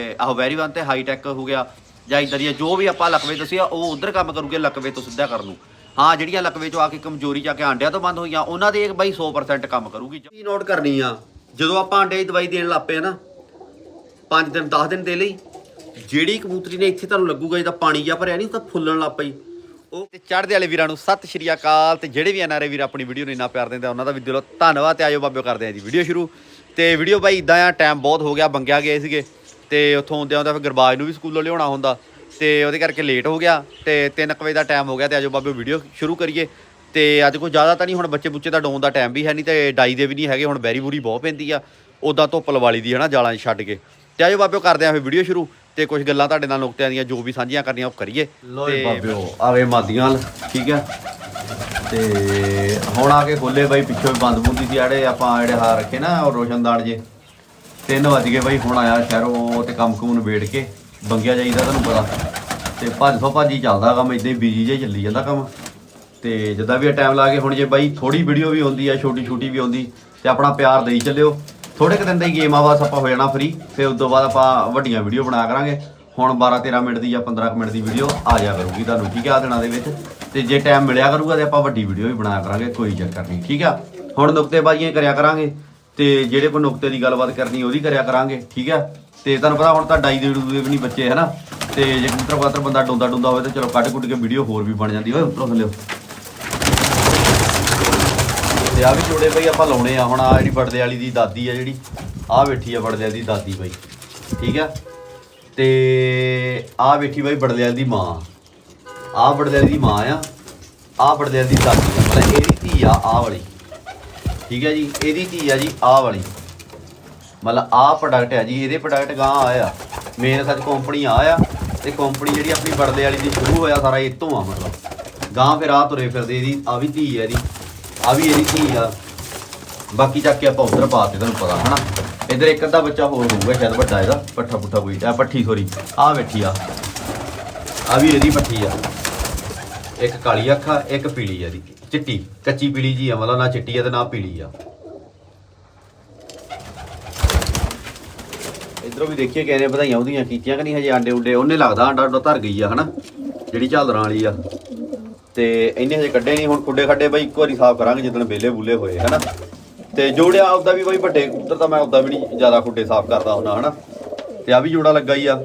ਤੇ ਆਹੋ ਵੈਰੀ ਤੇ ਹਾਈ ਟੈਕ ਹੋ ਗਿਆ ਜਾਂ ਇਦਾਂ ਦੀਆਂ ਜੋ ਵੀ ਆਪਾਂ ਲਕਵੇ ਦੱਸਿਆ ਉਹ ਉਧਰ ਕੰਮ ਕਰੂਗੇ ਲਕਵੇ ਤੋਂ ਸਿੱਧਾ ਕਰਨ ਨੂੰ। ਹਾਂ, ਜਿਹੜੀਆਂ ਲਕਵੇ ਚੋਂ ਆ ਕੇ ਕਮਜ਼ੋਰੀ ਜਾ ਕੇ ਆਂਡਿਆਂ ਤੋਂ ਬੰਦ ਹੋਈਆਂ, ਉਹਨਾਂ ਦੇ ਬਾਈ 100% ਕੰਮ ਕਰੂਗੀ। ਕੀ ਨੋਟ ਕਰਨੀ ਆ, ਜਦੋਂ ਆਪਾਂ ਆਂਡੇ ਦੀ ਦਵਾਈ ਦੇਣ ਲੱਪੇ ਆ ਨਾ 5 ਦਿਨ 10 ਦਿਨ ਦੇ ਲਈ, ਜਿਹੜੀ ਕਬੂਤਰੀ ਨੇ ਇੱਥੇ ਤੁਹਾਨੂੰ ਲੱਗੂਗਾ ਜਿਹਦਾ ਪਾਣੀ ਜਾਂ ਭਰਿਆ ਨਹੀਂ ਤਾਂ ਫੁੱਲਣ ਲੱਗ ਪਈ। ਉਹ ਤੇ ਚੜ੍ਹਦੇ ਵਾਲੇ ਵੀਰਾਂ ਨੂੰ ਸਤਿ ਸ਼੍ਰੀ ਅਕਾਲ ਤੇ ਜਿਹੜੇ ਵੀ ਐਨਆਰਏ ਵੀਰ ਆਪਣੀ ਵੀਡੀਓ ਨੂੰ ਇੰਨਾ ਪਿਆਰ ਦਿੰਦੇ ਆ, ਉਹਨਾਂ ਦਾ ਵੀ ਦਿਲੋਂ ਧੰਨਵਾਦ ਤੇ ਆਇਓ ਬਾਬਿਓ ਕਰਦੇ ਆ ਜੀ, ਵੀਡੀਓ ਸ਼ੁਰੂ। ਤੇ ਵੀਡੀਓ ਬਾਈ ਇਦਾਂ ਆ ਟਾਈਮ ਬਹੁਤ ਹੋ ਗਿਆ, ਬੰਗਿਆ ਗਏ ਸੀਗੇ। ਤੇ ਉੱਥੋਂ ਆਉਂਦੇ ਆਉਂਦਾ ਫਿਰ ਗਰਬਾਜ ਨੂੰ ਵੀ ਸਕੂਲੋਂ ਲਿਆਉਣਾ ਹੁੰਦਾ ਤੇ ਉਹਦੇ ਕਰਕੇ ਲੇਟ ਹੋ ਗਿਆ ਤੇ 3 ਵਜੇ ਦਾ ਟਾਈਮ ਹੋ ਗਿਆ ਤੇ ਆਜੋ ਬਾਬਿਓ ਵੀਡੀਓ ਸ਼ੁਰੂ ਕਰੀਏ। ਤੇ ਅੱਜ ਕੋਈ ਜ਼ਿਆਦਾ ਤਾਂ ਨਹੀਂ ਹੁਣ ਬੱਚੇ ਬੁੱਚੇ ਦਾ ਡਾਉਣ ਦਾ ਟਾਈਮ ਵੀ ਹੈ ਨਹੀਂ ਤੇ ਡਾਈ ਦੇ ਵੀ ਨਹੀਂ ਹੈਗੇ ਹੁਣ ਬੈਰੀ ਬੂਰੀ ਬਹੁਤ ਪੈਂਦੀ ਆ ਉਦਾਂ ਧੁੱਪ ਲਵਾਲੀ ਦੀ ਹੈ ਨਾ ਜਾਲਾਂ 'ਚ ਛੱਡ ਕੇ। ਤੇ ਆਜੋ ਬਾਬਿਓ ਕਰਦੇ ਆ ਫਿਰ ਵੀਡੀਓ ਸ਼ੁਰੂ ਤੇ ਕੁਝ ਗੱਲਾਂ ਤੁਹਾਡੇ ਨਾਲ ਨੁਕਤਿਆਂ ਦੀਆਂ ਜੋ ਵੀ ਸਾਂਝੀਆਂ ਕਰਨੀਆਂ ਉਹ ਕਰੀਏ। ਲੋਏ ਬਾਬਿਓ ਆਵੇ ਮਾਦੀਆਂ ਠੀਕ ਹੈ ਤੇ ਹੁਣ ਆ ਕੇ ਖੋਲੇ ਬਾਈ ਪਿੱਛੋਂ ਬੰਦ ਬੁੰਦੀ ਆੜੇ ਆਪਾਂ ਜਿਹੜੇ ਹਾਰ ਰੱਖੇ ਨਾ ਉਹ ਰੋਸ਼ਨਦਾਨ ਜੇ। 3 ਵਜ ਗਏ ਬਾਈ, ਹੁਣ ਆਇਆ ਸ਼ਹਿਰੋਂ ਤੇ ਕੰਮ ਕੁਮ ਨਿਬੇੜ ਕੇ, ਬੰਗਿਆ ਜਾਈਦਾ ਤੁਹਾਨੂੰ ਪਤਾ। ਤੇ ਭੱਜ ਸੋ ਭੱਜੀ ਚੱਲਦਾ ਕੰਮ ਇਦਾਂ ਹੀ ਬਿਜ਼ੀ ਜਿਹਾ ਚੱਲੀ ਜਾਂਦਾ ਕੰਮ। ਤੇ ਜਿੱਦਾਂ ਵੀ ਟਾਈਮ ਲਾ ਕੇ ਹੁਣ ਜੇ ਬਾਈ ਥੋੜੀ ਵੀਡੀਓ ਵੀ ਆਉਂਦੀ ਆ, ਛੋਟੀ ਛੋਟੀ ਵੀ ਆਉਂਦੀ, ਤੇ ਆਪਣਾ ਪਿਆਰ ਦੇਈ ਚੱਲਿਓ। ਥੋੜੇ ਕੁ ਦਿਨ ਦਾ ਹੀ ਗੇਮ ਆ, ਬਸ ਆਪਾਂ ਹੋ ਜਾਣਾ ਫ੍ਰੀ ਫਿਰ ਉਸ ਤੋਂ ਬਾਅਦ ਆਪਾਂ ਵੱਡੀਆਂ ਵੀਡੀਓ ਬਣਾ ਕਰਾਂਗੇ। ਹੁਣ 12 13 ਮਿੰਟ ਦੀ ਜਾਂ 15 ਕੁ ਮਿੰਟ ਦੀ ਵੀਡੀਓ ਆ ਜਾ ਕਰੂਗੀ ਤੁਹਾਨੂੰ, ਠੀਕ ਆ, ਆਹ ਦਿਨਾਂ ਦੇ ਵਿੱਚ। ਤੇ ਜੇ ਟਾਈਮ ਮਿਲਿਆ ਕਰੂਗਾ ਤੇ ਆਪਾਂ ਵੱਡੀ ਵੀਡੀਓ ਵੀ ਬਣਾਇਆ ਕਰਾਂਗੇ, ਕੋਈ ਚੱਕਰ ਨਹੀਂ, ਠੀਕ ਆ? ਹੁਣ ਨੁਕਤੇਬਾਜ਼ੀਆਂ ਕਰਿਆ ਕਰਾਂਗੇ। ਤੇ ਜਿਹੜੇ ਕੋਈ ਨੁਕਤੇ ਦੀ ਗੱਲਬਾਤ ਕਰਨੀ ਉਹਦੀ ਕਰਿਆ ਕਰਾਂਗੇ, ਠੀਕ ਆ? ਤੇ ਤੁਹਾਨੂੰ ਪਤਾ ਹੁਣ ਤਾਂ ਡਾਈ ਦੇ ਡੂਦੇ ਵੀ ਨਹੀਂ ਬੱਚੇ ਹੈ ਨਾ ਤੇ ਜੇ ਕਬੂਤਰ ਪਾਤਰ ਬੰਦਾ ਡੋਂਦਾ ਡੋਂਦਾ ਹੋਵੇ ਤਾਂ ਚਲੋ ਕੱਢ ਕੁੱਟ ਕੇ ਵੀਡੀਓ ਹੋਰ ਵੀ ਬਣ ਜਾਂਦੀ ਓਏ, ਉੱਪਰੋਂ ਥੱਲੇ। ਤੇ ਆ ਵੀ ਜੋੜੇ ਬਈ ਆਪਾਂ ਲਾਉਣੇ ਆ, ਹੁਣ ਆ ਜਿਹੜੀ ਬੜਦੇ ਵਾਲੀ ਦੀ ਦਾਦੀ ਆ ਜਿਹੜੀ ਆ ਬੈਠੀ ਆ ਬੜਦੇ ਵਾਲੀ ਦੀ ਦਾਦੀ ਬਈ, ਠੀਕ ਆ? ਤੇ ਆ ਬੈਠੀ ਬਈ ਬੜਦੇ ਵਾਲੀ ਦੀ ਮਾਂ। ਆ ਬੜਦੇ ਵਾਲੀ ਦੀ ਮਾਂ ਆ ਆ ਬੜਦੇ ਵਾਲੀ ਦੀ ਦਾਦੀ ਮਤਲਬ ਇਹਦੀ ਧੀ ਆ ਆ ਵਾਲੀ। ਠੀਕ ਹੈ ਜੀ, ਇਹਦੀ ਧੀ ਆ ਜੀ, ਆਹ ਵਾਲੀ। ਮਤਲਬ ਆਹ ਪ੍ਰੋਡਕਟ ਹੈ ਜੀ, ਇਹਦੇ ਪ੍ਰੋਡਕਟ ਗਾਂ ਆਇਆ ਮੇਨ ਸੱਚ ਕੰਪਨੀ ਆ ਆ, ਤੇ ਕੰਪਨੀ ਜਿਹੜੀ ਆਪਣੀ ਬੜਦੇ ਵਾਲੀ ਦੀ ਸ਼ੁਰੂ ਹੋਇਆ ਸਾਰਾ ਇਹ ਆ, ਮਤਲਬ। ਗਾਂ ਫਿਰ ਆ ਤੁਰੇ ਫਿਰਦੇ, ਇਹਦੀ ਆ ਵੀ ਧੀ ਆ ਇਹਦੀ ਆ ਵੀ ਇਹਦੀ ਧੀ ਆ। ਬਾਕੀ ਚੱਕ ਕੇ ਆਪਾਂ ਉਧਰ ਪਾਤੇ ਤੁਹਾਨੂੰ ਪਤਾ, ਹਨਾ? ਇਧਰ ਇੱਕ ਅੱਧਾ ਬੱਚਾ ਹੋਰ ਹੋਊਗਾ, ਸ਼ਾਇਦ ਵੱਡਾ ਇਹਦਾ ਪੱਠਾ ਪੁੱਠਾ ਕੋਈ ਆ ਪੱਠੀ ਸੋਰੀ ਆ ਬੈਠੀ ਆ। ਆ ਵੀ ਇਹਦੀ ਪੱਠੀ ਆ। ਇੱਕ ਕਾਲੀ ਅੱਖ ਆ, ਇੱਕ ਪੀਲੀ ਆ ਦੀ ਚਿੱਟੀ, ਕੱਚੀ ਪੀਲੀ ਜੀ ਆ, ਮਤਲਬ ਨਾ ਚਿੱਟੀ ਆ ਤੇ ਨਾ ਪੀਲੀ ਆ। ਇਧਰੋਂ ਵੀ ਦੇਖੀਏ ਕਿਹਨੇ ਵਧਾਈਆਂ ਉਹਦੀਆਂ ਕੀਤੀਆਂ ਕਿ ਨਹੀਂ, ਹਜੇ ਆਂਡੇ ਉੱਡੇ ਉਹਨੇ ਲੱਗਦਾ ਆਂਡਾ ਉੱਡਾ ਧਰ ਗਈ ਆ, ਹਨਾ? ਜਿਹੜੀ ਝਾਲਰਾਂ ਵਾਲੀ ਆ। ਤੇ ਇਹਨੇ ਹਜੇ ਕੱਢੇ ਨਹੀਂ, ਹੁਣ ਖੁੱਡੇ ਖੱਡੇ ਬਈ ਇੱਕ ਵਾਰੀ ਸਾਫ਼ ਕਰਾਂਗੇ ਜਦੋਂ ਬੇਲੇ ਬੁੱਲੇ ਹੋਏ, ਹਨਾ? ਤੇ ਜੋੜਿਆ ਆਪਦਾ ਵੀ ਬਾਈ ਵੱਡੇ ਕਬੂਤਰ, ਤਾਂ ਮੈਂ ਆਪਦਾ ਵੀ ਨਹੀਂ ਜ਼ਿਆਦਾ ਖੁੱਡੇ ਸਾਫ਼ ਕਰਦਾ ਹੁੰਦਾ, ਹਨਾ? ਤੇ ਆ ਵੀ ਜੋੜਾ ਲੱਗਾ ਹੀ ਆ।